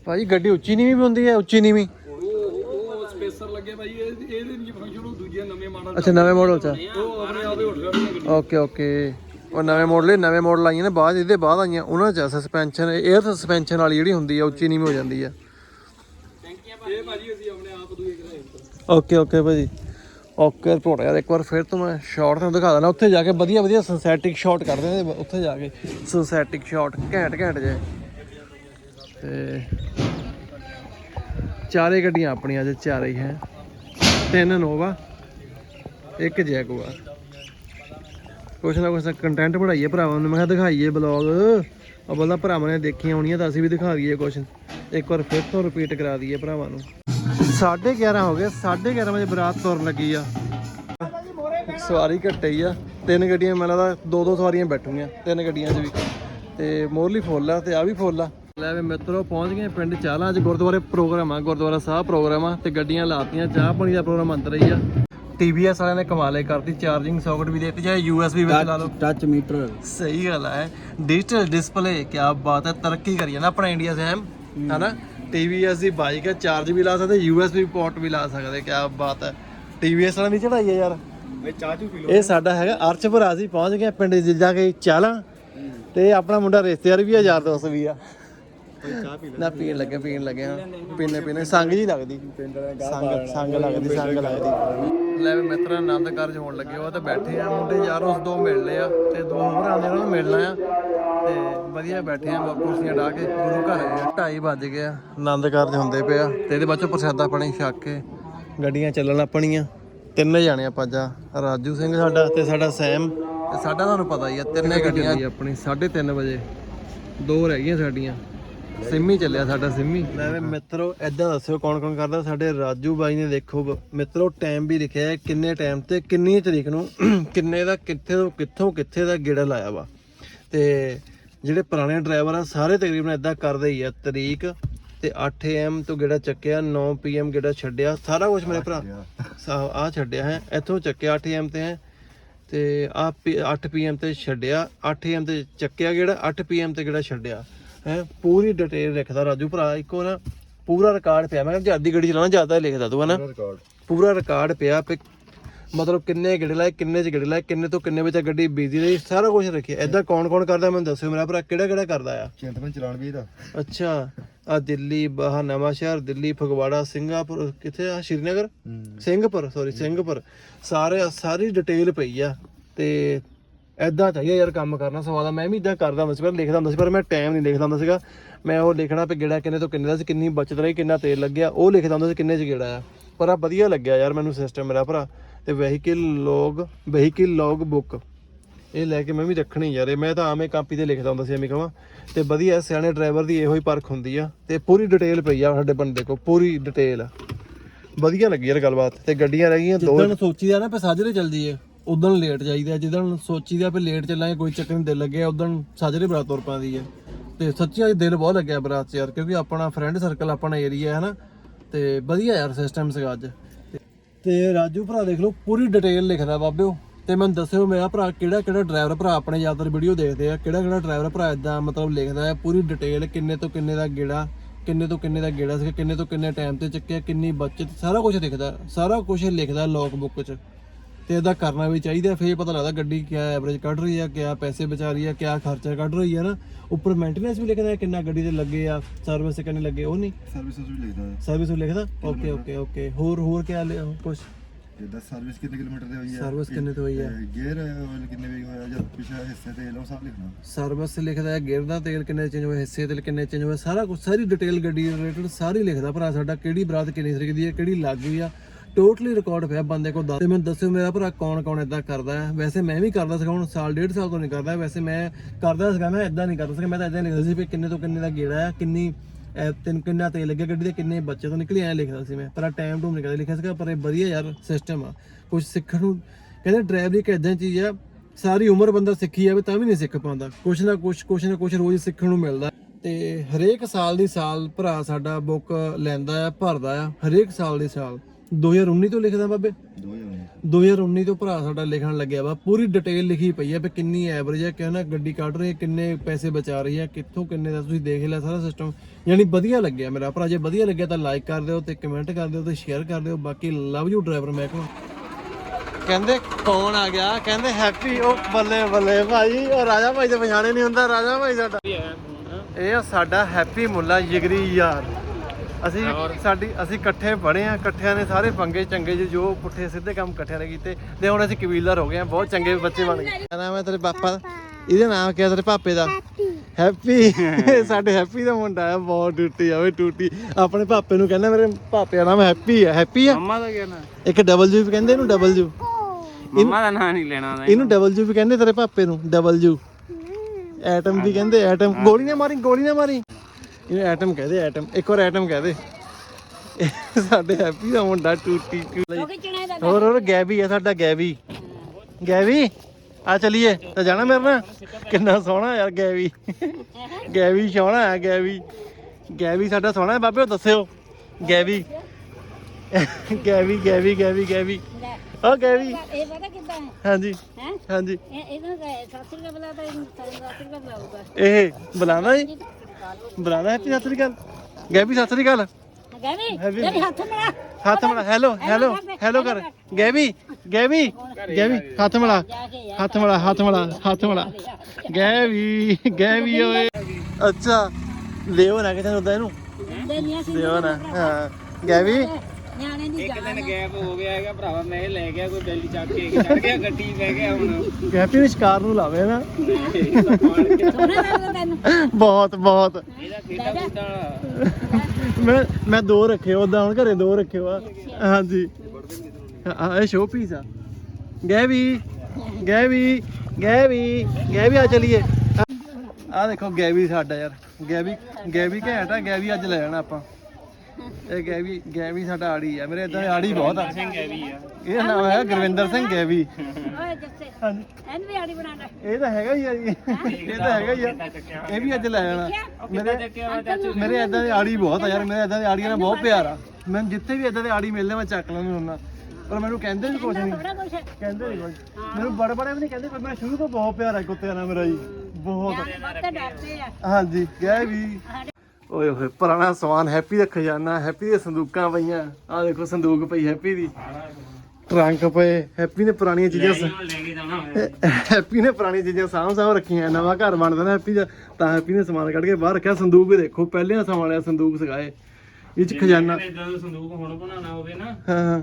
ਭਾਜੀ ਗੱਡੀ ਉੱਚੀ ਨੀਵੀਂ ਵੀ ਹੁੰਦੀ ਹੈ ਉੱਚੀ ਨੀਵੀਂ? ਉਹ ਸਪੇਸਰ ਲੱਗੇ ਭਾਜੀ ਇਹ ਇਹਦੇ ਨਹੀਂ ਫੰਕਸ਼ਨ ਉਹ ਦੂਜੇ ਨਵੇਂ ਮਾਡਲ ਅੱਛਾ ਨਵੇਂ ਮਾਡਲ ਚ ਓਕੇ ਓਕੇ ਉਹ ਨਵੇਂ ਮਾਡਲ ਨਵੇਂ ਮਾਡਲ ਆਈਆਂ ਨੇ, ਬਾਅਦ ਇਹਦੇ ਬਾਅਦ ਆਈਆਂ, ਉਹਨਾਂ ਚ ਸਸਪੈਂਸ਼ਨ 에ਅਰ ਸਸਪੈਂਸ਼ਨ ਵਾਲੀ ਜਿਹੜੀ ਹੁੰਦੀ ਆ ਉੱਚੀ ਨੀਵੀਂ ਹੋ ਜਾਂਦੀ ਆ। ਇਹ ਭਾਜੀ ਅਸੀਂ ਆਪਣੇ ਆਪ ਦੂਏ ਕਰਾਏ ਓਕੇ ਓਕੇ ਭਾਜੀ। ਓਕੇ ਰਿਪੋਰਟ ਯਾਰ, ਇੱਕ ਵਾਰ ਫਿਰ ਤੋਂ ਮੈਂ ਸ਼ਾਟ ਤੁਹਾਨੂੰ ਦਿਖਾ ਦਿੰਦਾ, ਉੱਥੇ ਜਾ ਕੇ ਵਧੀਆ ਵਧੀਆ ਸਿੰਥੈਟਿਕ ਸ਼ਾਟ ਕਰਦੇ ਨੇ, ਉੱਥੇ ਜਾ ਕੇ ਸਿੰਥੈਟਿਕ ਸ਼ਾਟ ਘੈਂਟ ਘੈਂਟ ਜੇ। ਤੇ ਚਾਰੇ ਗੱਡੀਆਂ ਆਪਣੀਆਂ ਜੇ ਚਾਰੇ ਹੀ ਹੈ। ਤਿੰਨ ਨੋਵਾ ਇੱਕ ਜੈਗੁਆਰ ਕੁਛ ਨਾ ਕੁਛ ਕੰਟੈਂਟ ਬਣਾਈਏ ਭਰਾਵਾਂ ਨੂੰ। ਮੈਂ ਕਿਹਾ ਦਿਖਾਈਏ ਬਲੌਗ ਉਹ ਬੋਲਦਾ ਭਰਾਵਾਂ ਨੇ ਦੇਖੀਆਂ ਹੋਣੀਆਂ ਤਾਂ ਅਸੀਂ ਵੀ ਦਿਖਾ ਦਈਏ ਕੁਛ। ਇੱਕ ਵਾਰ ਫਿਰ ਤੋਂ ਰਿਪੀਟ ਕਰਾ ਦਈਏ ਭਰਾਵਾਂ ਨੂੰ। 11:30 ਹੋ ਗਏ 11:30 ਵਜੇ ਬਰਾਤ ਤੁਰਨ ਲੱਗੀ ਆ। ਸਵਾਰੀ ਘੱਟੇ ਆ। ਤਿੰਨ ਗੱਡੀਆਂ ਮੈਨੂੰ ਲੱਗਦਾ ਦੋ ਦੋ ਸਵਾਰੀਆਂ ਬੈਠੂਗੀਆਂ ਤਿੰਨ ਗੱਡੀਆਂ 'ਚ ਵੀ। ਤੇ ਮੋਰਲੀ ਫੁੱਲ ਆ ਤੇ ਆ ਵੀ ਫੁੱਲ ਆ। ਲੈ ਵੇ ਮਿੱਤਰੋ, ਪਹੁੰਚ ਗਏ ਪਿੰਡ ਚਾਲਾ ਅੱਜ ਗੁਰਦੁਆਰੇ ਪ੍ਰੋਗਰਾਮ ਆ, ਗੁਰਦੁਆਰਾ ਸਾਹਿਬ ਪ੍ਰੋਗਰਾਮ ਆ ਤੇ ਗੱਡੀਆਂ ਲਾਤੀਆਂ ਚਾਹ ਪਾਣੀ ਦਾ ਪ੍ਰੋਗਰਾਮ ਅੰਦਰ ਹੀ ਆ। TVS ਵਾਲਿਆਂ ਨੇ ਕਮਾਲੇ ਕਰਤੀ ਚਾਰਜਿੰਗ ਸੌਕਟ ਵੀ ਦੇਤੀ ਚਾਹੇ USB ਵਿੱਚ ਲਾ ਲਓ। ਟੱਚ ਮੀਟਰ ਸਹੀ ਗੱਲ ਹੈ। ਡਿਜੀਟਲ ਡਿਸਪਲੇ ਕੀ ਬਾਤ ਹੈ ਤਰੱਕੀ ਕਰੀ ਜਾਂਦਾ ਆਪਣਾ ਇੰਡੀਆ ਸੈਮ ਹਨਾ? TVS ਦੀ ਬਾਈਕ ਹੈ ਚਾਰਜ ਵੀ ਲਾ ਸਕਦੇ USB ਪੋਰਟ ਵੀ ਲਾ ਸਕਦੇ ਕੀ ਬਾਤ ਹੈ। TVS ਵਾਲਾ ਨਹੀਂ ਚੜਾਈ ਹੈ ਯਾਰ। ਇਹ ਚਾਹ ਚੂ ਪੀ ਇਹ ਸਾਡਾ ਹੈਗਾ ਅਰਚ ਭਰਾ ਸੀ ਪਹੁੰਚ ਗਏ ਪਿੰਡ ਜਾ ਕੇ ਚਾਲਾਂ। ਤੇ ਆਪਣਾ ਮੁੰਡਾ ਰਿਸ਼ਤੇਦਾਰ ਵੀ ਆ ਯਾਰ ਦੋਸਤ ਵੀ ਆ। ਚਾਹ ਪੀ ਨਾ ਪੀਣ ਲੱਗੇ ਪੀਣ ਲੱਗੇ ਹਾਂ। ਪੀਨੇ ਪੀਨੇ ਸੰਗ ਜੀ ਲੱਗਦੀ। ਸੰਗ ਸੰਗ ਲੱਗਦੀ ਸੰਗ ਲੱਗਦੀ। ਲੈ ਵੀ ਮਿੱਤਰਾਂ ਆਨੰਦ ਕਾਰਜ ਹੋਣ ਲੱਗੇ। ਉਹ ਤੇ ਬੈਠੇ ਆ ਮੁੰਡੇ ਯਾਰ ਉਸ ਦੋ ਮਿਲ ਲਏ ਆ ਤੇ ਦੋ ਹੋਰ ਆਉਂਦੇ ਉਹਨਾਂ ਨੂੰ ਮਿਲਣਾ ਆ। ਤੇ ਵਧੀਆ ਬੈਠੇ ਆ ਕੁਰਸੀਆਂ ਢਾ ਕੇ ਗੁਰੂ ਘਰ ਆ। 2:30 ਵੱਜ ਗਏ ਆ ਆਨੰਦ ਕਾਰਜ ਹੁੰਦੇ ਪਏ ਆ। ਤੇ ਇਹਦੇ ਬਾਅਦ ਚੋਂ ਪ੍ਰਸ਼ਾਦਾ ਪਾਣੀ ਛਕ ਕੇ ਗੱਡੀਆਂ ਚੱਲਣ ਆਪਣੀਆਂ। ਤਿੰਨੇ ਜਾਣੇ ਆਪਾਂ ਜਾ ਰਾਜੂ ਸਿੰਘ ਸਾਡਾ ਤੇ ਸਾਡਾ ਸੈਮ। ਤੇ ਸਾਡਾ ਤੁਹਾਨੂੰ ਪਤਾ ਹੀ ਆ ਤਿੰਨੇ ਗੱਡੀਆਂ ਆਪਣੀ? 3:30 ਵਜੇ। ਦੋ ਰਹਿ ਗਈਆਂ ਸਾਡੀਆਂ। ਸਿੰਮੀ ਚੱਲਿਆ ਸਾਡਾ ਸਿੰਮੀ। ਲੈ ਵੇ ਮਿੱਤਰੋ ਐਦਾਂ ਦੱਸਿਓ ਕੌਣ ਕੌਣ ਕਰਦਾ। ਸਾਡੇ ਰਾਜੂ ਬਾਈ ਨੇ ਦੇਖੋ ਮਿੱਤਰੋ ਟਾਈਮ ਵੀ ਲਿਖਿਆ ਹੈ ਕਿੰਨੇ ਟਾਈਮ ਤੇ ਕਿੰਨੀ ਤਰੀਕ ਨੂੰ (clears throat) ਕਿੰਨੇ ਦਾ ਕਿੱਥੇ ਤੋਂ ਕਿੱਥੋਂ ਕਿੱਥੇ ਦਾ ਗੇੜਾ ਲਾਇਆ ਵਾ। ਤੇ ਜਿਹੜੇ ਪੁਰਾਣੇ ਡਰਾਈਵਰ ਆ ਸਾਰੇ ਤਕਰੀਬਨ ਐਦਾਂ ਕਰਦੇ ਹੀ ਆ। ਤਰੀਕ ਤੇ 8 am ਤੋਂ ਗੇੜਾ ਚੱਕਿਆ 9 pm ਗੇੜਾ ਛੱਡਿਆ। ਸਾਰਾ ਕੁਝ ਮੇਰੇ ਭਰਾ ਆ ਛੱਡਿਆ ਹੈ। ਇੱਥੋਂ ਚੱਕਿਆ 8 am ਤੇ ਹੈ। ਤੇ ਆ 8 pm ਤੇ ਛੱਡਿਆ। 8 am ਤੇ ਚੱਕਿਆ ਗੇੜਾ 8 pm ਤੇ ਗੇੜਾ ਛੱਡਿਆ। ਹੈ ਪੂਰੀ ਡਿਟੇਲ ਲਿਖਦਾ ਰਾਜੂ ਭਰਾ ਇੱਕੋ ਨਾ ਪੂਰਾ ਰਿਕਾਰਡ ਪਿਆ। ਮੈਂ ਕਿਹਾ ਜਦ ਦੀ ਗੱਡੀ ਚਲਾਉਣਾ ਜ਼ਿਆਦਾ ਲਿਖਦਾ ਤੂੰ ਹਨਾ? ਪੂਰਾ ਰਿਕਾਰਡ ਪਿਆ ਵੀ ਮਤਲਬ ਕਿੰਨੇ ਗੇੜੇ ਲਾਏ ਕਿੰਨੇ ਚ ਗੇੜੇ ਲਾਏ ਕਿੰਨੇ ਤੋਂ ਕਿੰਨੇ ਵਜੇ ਤੱਕ ਗੱਡੀ ਬੀਜੀ ਰਹੀ ਸਾਰਾ ਕੁਝ ਰੱਖਿਆ। ਐਦਾਂ ਕੌਣ ਕੌਣ ਕਰਦਾ ਮੈਨੂੰ ਦੱਸਿਓ ਮੇਰਾ ਭਰਾ ਕਿਹੜਾ ਕਿਹੜਾ ਕਰਦਾ ਆ? ਚਿੰਤਮਨ ਚਲਾਣ ਵੀ ਇਹਦਾ। ਅੱਛਾ ਆ ਦਿੱਲੀ ਬਾਹ ਨਵਾਂ ਸ਼ਹਿਰ ਦਿੱਲੀ ਫਗਵਾੜਾ ਸਿੰਗਾਪੁਰ ਕਿੱਥੇ ਆ? ਸ਼੍ਰੀਨਗਰ? ਸਿੰਘਪੁਰ ਸੌਰੀ ਸਿੰਘਪੁਰ ਸਾਰੇ ਸਾਰੀ ਡਿਟੇਲ ਪਈ ਆ ਤੇ ਐਦਾਂ ਚਾਹੀਦਾ ਯਾਰ ਕੰਮ ਕਰਨਾ ਸਵਾਦਾ ਮੈਂ ਵੀ ਇਦਾਂ ਕਰਦਾ ਹੁੰਦਾ ਸੀ, ਪਰ ਲਿਖਦਾ ਹੁੰਦਾ ਸੀ, ਪਰ ਮੈਂ ਟਾਈਮ ਨਹੀਂ ਲਿਖਦਾ ਹੁੰਦਾ ਸੀਗਾ। ਮੈਂ ਉਹ ਲਿਖਣਾ ਵੀ ਗੇੜਾ ਕਿੰਨੇ ਤੋਂ ਕਿੰਨੇ ਦਾ ਸੀ, ਕਿੰਨੀ ਬਚਤ ਰਹੀ, ਕਿੰਨਾ ਤੇਲ ਲੱਗਿਆ, ਉਹ ਲਿਖਦਾ ਹੁੰਦਾ ਸੀ ਕਿੰਨੇ ਚ ਗੇੜਾ ਆ। ਪਰ ਆ ਵਧੀਆ ਲੱਗਿਆ ਯਾਰ ਮੈਨੂੰ ਸਿਸਟਮ ਮੇਰਾ ਭਰਾ ਤੇ vehicle log vehicle log book ਇਹ ਲੈ ਕੇ ਮੈਂ ਵੀ ਰੱਖਣੀ ਯਾਰ, ਇਹ ਮੈਂ ਤਾਂ ਆਵੇਂ ਕਾਪੀ ਤੇ ਲਿਖਦਾ ਹੁੰਦਾ ਸੀ, ਐਵੇਂ ਕਹਾਂ। ਤੇ ਵਧੀਆ ਸਿਆਣੇ ਡਰਾਈਵਰ ਦੀ ਇਹੋ ਹੀ ਪਰਖ ਹੁੰਦੀ ਆ, ਤੇ ਪੂਰੀ ਡਿਟੇਲ ਪਈ ਆ ਸਾਡੇ ਬੰਦੇ ਕੋਲ, ਪੂਰੀ ਡਿਟੇਲ ਵਧੀਆ ਲੱਗੀ ਯਾਰ ਗੱਲਬਾਤ, ਤੇ ਗੱਡੀਆਂ ਰਹਿ ਗਈਆਂ ਦੋ ਜਿੱਦਣ ਸੋਚੀਦਾ ਨਾ ਪੇ ਸਾਜਰੇ ਚੱਲਦੀ ਏ ਉਦੋਂ ਲੇਟ ਜਾਈਦਾ ਜਿੱਦਣ ਸੋਚੀਦਾ ਵੀ ਲੇਟ ਚੱਲਾਂਗੇ, ਕੋਈ ਚੱਕਰ ਨਹੀਂ, ਦਿਲ ਲੱਗਿਆ। ਉਦੋਂ ਸਾਜਰੇ ਬਰਾਤ ਤੁਰ ਪਾਉਂਦੀ ਏ ਤੇ ਸੱਚੀ ਅੱਜ ਦਿਲ ਬਹੁਤ ਲੱਗਿਆ ਬਰਾਤ 'ਚ ਯਾਰ, ਕਿਉਂਕਿ ਆਪਣਾ ਫਰੈਂਡ ਸਰਕਲ ਆਪਣਾ ਏਰੀਆ ਹੈ ਨਾ। ਤੇ ਵਧੀਆ ਯਾਰ ਸਿਸਟਮ ਸੀਗਾ ਅੱਜ। ਤੇ- ਤੇ ਰਾਜੂ ਭਰਾ ਦੇਖ ਲਓ, ਪੂਰੀ ਡਿਟੇਲ ਲਿਖਦਾ ਬਾਬਿਓ। ਤੇ ਮੈਨੂੰ ਦੱਸਿਓ ਮੇਰਾ ਭਰਾ ਕਿਹੜਾ ਕਿਹੜਾ ਡਰਾਈਵਰ ਭਰਾ ਆਪਣੇ ਜ਼ਿਆਦਾਤਰ ਵੀਡੀਓ ਦੇਖਦੇ ਆ, ਕਿਹੜਾ ਕਿਹੜਾ ਡਰਾਈਵਰ ਭਰਾ ਇਦਾਂ ਮਤਲਬ ਲਿਖਦਾ ਹੈ। ਪੂਰੀ ਡਿਟੇਲ ਕਿੰਨੇ ਤੋਂ ਕਿੰਨੇ ਦਾ ਗੇੜਾ, ਕਿੰਨੇ ਤੋਂ ਕਿੰਨੇ ਦਾ ਗੇੜਾ ਸੀਗਾ, ਕਿੰਨੇ ਤੋਂ ਕਿੰਨੇ ਟਾਈਮ ਤੇ ਚੱਕਿਆ, ਕਿੰਨੀ ਬਚਤ, ਸਾਰਾ ਕੁਝ ਲਿਖਦਾ ਸਾਰਾ ਕੁਝ ਲਿਖਦਾ ਲੌਗ ਬੁੱਕ 'ਚ। ਤੇ ਇਹਦਾ ਕਰਨਾ ਵੀ ਚਾਹੀਦਾ ਫੇਰ ਪਤਾ ਲੱਗਦਾ ਗੱਡੀ ਕਿਆ ਐਵਰੇਜ ਕੱਢ ਰਹੀ ਆ ਕਿਆ ਪੈਸੇ ਬਚਾ ਰਹੀ ਆ ਕਿਆ ਖਰਚਾ ਕੱਢ ਰਹੀ ਆ ਨਾ। ਉੱਪਰ ਮੇਨਟੇਨੈਂਸ ਵੀ ਲਿਖਦਾ ਹੈ ਕਿੰਨਾ ਗੱਡੀ ਦੇ ਲੱਗੇ ਆ ਸਰਵਿਸ ਕਿੰਨੇ ਲੱਗੇ ਉਹ ਨਹੀਂ? ਸਰਵਿਸਿਜ਼ ਵੀ ਲਿਖਦਾ ਹੈ। ਸਰਵਿਸ ਵੀ ਲਿਖਦਾ? ਓਕੇ ਓਕੇ ਓਕੇ ਹੋਰ ਹੋਰ ਕਿਆ ਕੁਝ ਜਿੱਦਾਂ ਸਰਵਿਸ ਕਿੰਨੇ ਕਿਲੋਮੀਟਰ ਦੇ ਹੋਈ ਹੈ ਸਰਵਿਸ ਕਿੰਨੇ ਤੋਂ ਹੋਈ ਆ? ਗੇਅਰ ਆਇਲ ਕਿੰਨੇ ਵੀ ਹੋਇਆ ਜਾਂ ਪਿਛਲੇ ਹਿੱਸੇ ਤੇ ਲੋ ਸਭ ਲਿਖਣਾ। ਸਰਵਿਸ ਲਿਖਦਾ ਹੈ ਗੇਅਰ ਦਾ ਤੇਲ ਕਿੰਨੇ ਚੇਂਜ ਹੋਇਆ ਹਿੱਸੇ ਤੇਲ ਕਿੰਨੇ ਚੇਂਜ ਹੋਇਆ ਸਾਰਾ ਕੁਝ ਸਾਰੀ ਡਿਟੇਲ ਗੱਡੀ ਰਿਲੇਟਡ ਸਾਰੀ ਲਿਖਦਾ ਭਰਾ ਸਾਡਾ ਕਿਹੜੀ ਬਰਾਤ ਕਿੰਨੀ ਤਰੀਕ ਦੀ ਹੈ ਕਿਹੜੀ ਲੱਗ ਗਈ ਆ। ਟੋਟਲੀ ਰਿਕਾਰਡ ਪਿਆ ਬੰਦੇ ਕੋਲ ਦੱਸ ਤੇ ਮੈਨੂੰ ਦੱਸਿਓ ਮੇਰਾ ਭਰਾ ਕੌਣ ਕੌਣ ਇਦਾਂ ਕਰਦਾ ਹੈ। ਵੈਸੇ ਮੈਂ ਵੀ ਕਰਦਾ ਸੀਗਾ ਹੁਣ ਸਾਲ ਡੇਢ ਸਾਲ ਤੋਂ ਨਹੀਂ ਕਰਦਾ। ਵੈਸੇ ਮੈਂ ਕਰਦਾ ਸੀਗਾ ਮੈਂ ਇਦਾਂ ਨਹੀਂ ਕਰਦਾ ਸੀਗਾ ਮੈਂ ਤਾਂ ਇਦਾਂ ਲਿਖਦਾ ਸੀ ਵੀ ਕਿੰਨੇ ਤੋਂ ਕਿੰਨੇ ਦਾ ਗੇੜਾ ਹੈ, ਕਿੰਨੀ ਤਿੰਨ ਕਿੰਨਾ ਤੇਲ ਲੱਗਿਆ ਗੱਡੀ ਦੇ ਕਿੰਨੇ ਬੱਚੇ ਤੋਂ ਨਿਕਲੇ, ਐ ਲਿਖਦਾ ਸੀ ਮੈਂ। ਪਰ ਟਾਈਮ ਟੂ ਨਹੀਂ ਲਿਖਿਆ ਸੀਗਾ, ਪਰ ਇਹ ਵਧੀਆ ਯਾਰ ਸਿਸਟਮ ਆ। ਕੁਝ ਸਿੱਖਣ ਨੂੰ ਕਹਿੰਦੇ ਡਰਾਈਵਰੀ ਇੱਕ ਇਦਾਂ ਚੀਜ਼ ਆ, ਸਾਰੀ ਉਮਰ ਬੰਦਾ ਸਿੱਖੀ ਜਾਵੇ ਤਾਂ ਵੀ ਨਹੀਂ ਸਿੱਖ ਪਾਉਂਦਾ। ਕੁਛ ਨਾ ਕੁਛ ਕੁਛ ਨਾ ਕੁਛ ਰੋਜ਼ ਸਿੱਖਣ ਨੂੰ ਮਿਲਦਾ। ਤੇ ਹਰੇਕ ਸਾਲ ਦੀ ਸਾਲ ਭਰਾ ਸਾਡਾ ਬੁੱਕ ਲੈਂਦਾ ਆ ਭਰਦਾ ਆ ਹਰੇਕ ਸਾਲ ਦੀ ਸਾਲ। 2019 ਤੋਂ ਲਿਖਦਾ ਬਾਬੇ? 2019 2019 ਤੋਂ। ਭਰਾ ਸਾਡਾ ਲਿਖਣ ਲੱਗਿਆ ਵਾ। ਪੂਰੀ ਡਿਟੇਲ ਲਿਖੀ ਪਈ ਹੈ ਵੀ ਕਿੰਨੀ ਐਵਰੇਜ ਹੈ ਕਿਹਨਾਂ ਗੱਡੀ ਕੱਢ ਰਹੀ ਹੈ ਕਿੰਨੇ ਪੈਸੇ ਬਚਾ ਰਹੀ ਹੈ ਕਿੱਥੋਂ ਕਿੰਨੇ ਦਾ ਤੁਸੀਂ ਦੇਖ ਲਿਆ ਸਾਰਾ ਸਿਸਟਮ ਯਾਨੀ ਵਧੀਆ ਲੱਗਿਆ ਮੇਰਾ ਭਰਾ ਜੇ ਵਧੀਆ ਲੱਗਿਆ ਤਾਂ ਲਾਈਕ ਕਰ ਦਿਓ ਤੇ ਕਮੈਂਟ ਕਰ ਦਿਓ ਤੇ ਸ਼ੇਅਰ ਕਰ ਦਿਓ। ਬਾਕੀ ਲਵ ਯੂ ਡਰਾਈਵਰ ਮੈਂ ਕਹਾਂ ਕਹਿੰਦੇ ਕੌਣ ਆ ਗਿਆ? ਕਹਿੰਦੇ ਹੈਪੀ ਉਹ ਬੱਲੇ ਬੱਲੇ ਭਾਈ ਉਹ ਰਾਜਾ ਭਾਈ ਤੇ ਪਛਾਣੇ ਨਹੀਂ ਹੁੰਦਾ ਰਾਜਾ ਭਾਈ ਸਾਡਾ। ਇਹ ਆ ਸਾਡਾ ਹੈਪੀ ਮੁੱਲਾ ਜਿਗਰੀ ਯਾਰ। ਅਸੀਂ ਸਾਡੀ ਅਸੀਂ ਇਕੱਠੇ ਪੜ੍ਹੇ ਆ ਇਕੱਠਿਆਂ ਨੇ ਸਾਰੇ ਪੰਗੇ ਚੰਗੇ ਜਿਹੇ ਜੋ ਪੁੱਠੇ ਸਿੱਧੇ ਕੰਮ ਇਕੱਠਿਆਂ ਨੇ ਕੀਤੇ ਤੇ ਹੁਣ ਅਸੀਂ ਕਬੀਲਦਾਰ ਹੋ ਗਏ ਆ ਬਹੁਤ ਚੰਗੇ ਬੱਚੇ ਬਣ ਗਏ। ਕਿਆ ਨਾਮ ਹੈ ਤੇਰੇ ਪਾਪਾ ਦਾ ਇਹਦਾ ਨਾਮ ਕੀ ਹੈ ਤੇਰੇ ਪਾਪੇ ਦਾ? ਹੈਪੀ। (laughs) ਸਾਡੇ ਹੈਪੀ ਦਾ ਮੁੰਡਾ ਹੈ ਬਹੁਤ ਟੂਟੀ ਆ ਓਏ ਟੂਟੀ। ਆਪਣੇ ਪਾਪੇ ਨੂੰ ਕਹਿੰਦਾ ਮੇਰੇ ਪਾਪੇ ਦਾ ਨਾਮ ਹੈਪੀ ਹੈ ਹੈਪੀ ਆ? ਮੰਮਾ ਦਾ ਕੀ ਨਾ? ਇੱਕ ਡਬਲ ਯੂ ਵੀ ਕਹਿੰਦੇ ਇਹਨੂੰ ਡਬਲ ਯੂ ਮੰਮਾ ਦਾ ਨਾਂ ਨਹੀਂ ਲੈਣਾ ਉਹਦਾ ਇਹਨੂੰ ਡਬਲ ਯੂ ਵੀ ਕਹਿੰਦੇ ਤੇਰੇ ਪਾਪੇ ਨੂੰ ਡਬਲ ਯੂ ਐਟਮ ਵੀ ਕਹਿੰਦੇ ਐਟਮ। ਗੋਲੀ ਨਾ ਮਾਰੀ ਗੋਲੀ ਨਾ ਮਾਰੀ। ਇਹਨੂੰ ਐਟਮ ਕਹਦੇ ਐਟਮ। ਇੱਕ ਵਾਰ ਐਟਮ ਕਹਦੇ ਸਾਡੇ ਹੈਪੀ ਦਾ ਮੁੰਡਾ ਟੂਟੀ ਟੂ- ਹੋਰ ਹੋਰ ਗੈਬੀ ਆ ਸਾਡਾ ਗੈਬੀ ਗੈਬੀ ਆ ਚਲੀਏ। ਤਾਂ ਜਾਣਾ ਮੇਰੇ ਨਾਲ? ਕਿੰਨਾ ਸੋਹਣਾ ਯਾਰ ਗੈਬੀ ਗੈਬੀ ਸੋਹਣਾ ਹੈ ਗੈਬੀ ਗੈਬੀ ਸਾਡਾ ਸੋਹਣਾ ਹੈ ਬਾਬੇ ਉਹ ਦੱਸਿਓ। ਗੈਬੀ ਗੈਬੀ ਗੈਬੀ ਗੈਬੀ ਗੈਬੀ ਓ ਗੈਬੀ ਇਹ ਪਤਾ ਕਿੱਦਾਂ ਹੈ? ਹਾਂਜੀ। ਹੈ? ਹਾਂਜੀ। ਇਹ ਇਹਨੂੰ ਸਾਸਰੀ ਦਾ ਬੁਲਾ ਤਾਂ ਇਹਨੂੰ ਸਾਸਰੀ ਦਾ ਬੁਲਾਊਗਾ। ਇਹ ਬੁਲਾਣਾ ਜੀ? ਬੁਲਾਣਾ ਹੈਪੀ ਸਤਿ ਸ੍ਰੀ ਅਕਾਲ। ਗੈਬੀ ਸਤਿ ਸ੍ਰੀ ਅਕਾਲ। ਹੈਵੀ। ਗੈਵੀ ਹੱਥ ਮਿਲਾ ਹੱਥ ਮਿਲਾ ਹੈਲੋ ਹੈਲੋ ਹੈਲੋ ਕਰ। ਗੈਬੀ ਗੈਬੀ ਗੈਬੀ ਹੱਥ ਮਿਲਾ ਹੱਥ ਮਿਲਾ ਹੱਥ ਮਿਲਾ ਹੱਥ ਮਿਲਾ ਗੈਵੀ ਗੈਵੀ ਓਏ। ਅੱਛਾ ਲਿਓ ਨਾ ਕਿਤੇ ਹੁੰਦਾ ਇਹਨੂੰ। ਲਿਓ ਨਾ ਹਾਂ। ਗੈਵੀ ਨਿਆਣੇ ਦੀ ਇੱਕ ਦਿਨ ਗੈਪ ਹੋ ਗਿਆ ਹੈਗਾ ਭਰਾਵਾ ਮੈਂ ਇਹ ਲੈ ਗਿਆ ਕੋਈ ਬੈਲੀ ਚੱਕ ਕੇ ਚੜ ਗਿਆ ਗੱਡੀ ਬਹਿ ਗਿਆ ਹੁਣ। ਗੈਪੀ ਨੂੰ ਸ਼ਿਕਾਰ ਨੂੰ ਲਾਵੇ ਨਾ। ਸੋਹਣਾ ਲੱਗਦਾ ਤੈਨੂੰ। ਬਹੁਤ ਬਹੁਤ। ਇਹਦਾ ਮੈਂ ਮੈਂ ਦੋ ਰੱਖੇ ਉਦਾਂ ਹੁਣ ਘਰੇ ਦੋ ਰੱਖੇ ਆ ਹਾਂਜੀ। ਆ ਇਹ ਸ਼ੋ ਪੀਸ ਆ। ਗੈਵੀ ਗੈਵੀ ਗੈਵੀ ਗੈਵੀ ਆ ਚਲੀਏ। ਆ ਦੇਖੋ ਗੈਵੀ ਸਾਡਾ ਯਾਰ। ਗੈਵੀ ਗੈਵੀ ਘੈਂਟ ਆ ਗੈਵੀ ਅੱਜ ਲੈ ਜਾਣਾ ਆਪਾਂ। ਇਹ ਗੈਵੀ ਗੈਵੀ ਸਾਡਾ ਆੜੀ ਆ। ਮੇਰੇ ਇਦਾਂ ਆੜੀ ਬਹੁਤ ਆ। ਸਿੰਘ ਹੈ ਵੀ ਆ। ਇਹਦਾ ਨਾਮ ਹੈ ਗੁਰਵਿੰਦਰ ਸਿੰਘ ਗੈਵੀ। ਓਏ ਜੱਸੇ ਹਾਂਜੀ। ਇਹਨੂੰ ਵੀ ਆੜੀ ਬਣਾ ਲੈ ਇਹ ਤਾਂ ਹੈਗਾ ਹੀ ਆ ਜੀ। ਇਹ ਤਾਂ ਹੈਗਾ ਹੀ ਆ। ਇਹ ਵੀ ਅੱਜ ਲੈ ਜਾਣਾ। ਮੇਰੇ ਮੇਰੇ ਇਦਾਂ ਦੇ ਆੜੀ ਬਹੁਤ ਆ ਯਾਰ। ਮੇਰੇ ਇਦਾਂ ਦੇ ਆੜੀਆਂ ਨਾਲ ਬਹੁਤ ਪਿਆਰ ਆ। ਮੈਂ ਜਿੱਥੇ ਵੀ ਇਦਾਂ ਦੇ ਆੜੀ ਮਿਲਦੇ ਮੈਂ ਚੱਕ ਲੈਂਦਾ ਹੁੰਦਾ। ਪਰ ਮੈਨੂੰ ਕਹਿੰਦੇ ਵੀ ਕੁਝ ਨਹੀਂ ਥੋੜਾ ਕੁਛ। ਕਹਿੰਦੇ ਨਹੀਂ ਕੁਝ ਮੈਨੂੰ ਬੜੇ ਬੜੇ ਵੀ ਨਹੀਂ ਕਹਿੰਦੇ ਪਰ ਮੈਂ ਸ਼ੁਰੂ ਤੋਂ ਬਹੁਤ ਪਿਆਰਾ ਕੁੱਤਿਆਂ ਨਾਲ ਮੇਰਾ ਜੀ। ਬਹੁਤ। ਹਾਂਜੀ। ਕਹਿ ਵੀ ਓਏ ਹੋਏ ਪੁਰਾਣਾ ਸਮਾਨ ਹੈਪੀ ਦਾ ਖਜ਼ਾਨਾ ਹੈਪੀ ਦੀਆਂ ਸੰਦੂਕਾਂ ਪਈਆਂ। ਆ ਦੇਖੋ ਸੰਦੂਕ ਪਈ ਹੈਪੀ ਦੀ। ਟਰੰਕ ਪਏ ਹੈਪੀ ਨੇ ਪੁਰਾਣੀਆਂ ਚੀਜ਼ਾਂ ਸ- ਲੈ ਕੇ ਜਾਣਾ ਹੋਇਆ। ਹੈਪੀ ਨੇ ਪੁਰਾਣੀਆਂ ਚੀਜ਼ਾਂ ਸਾਂਭ ਸਾਂਭ ਰੱਖੀਆਂ ਨਵਾਂ ਘਰ ਬਣਦਾ ਨਾ ਹੈਪੀ ਦਾ ਤਾਂ ਹੈਪੀ ਨੇ ਸਮਾਨ ਕੱਢ ਕੇ ਬਾਹਰ ਰੱਖਿਆ। ਸੰਦੂਕ ਦੇਖੋ ਪਹਿਲੇ ਸਮਾਂ ਵਾਲਿਆ ਸੰਦੂਕ ਸਗਾਏ ਇਹ ਚ ਖਜ਼ਾਨਾ ਇਦਾਂ ਦਾ ਸੰਦੂਕ ਹੁਣ ਬਣਾਉਣਾ ਹੋਵੇ ਨਾ ਹਾਂ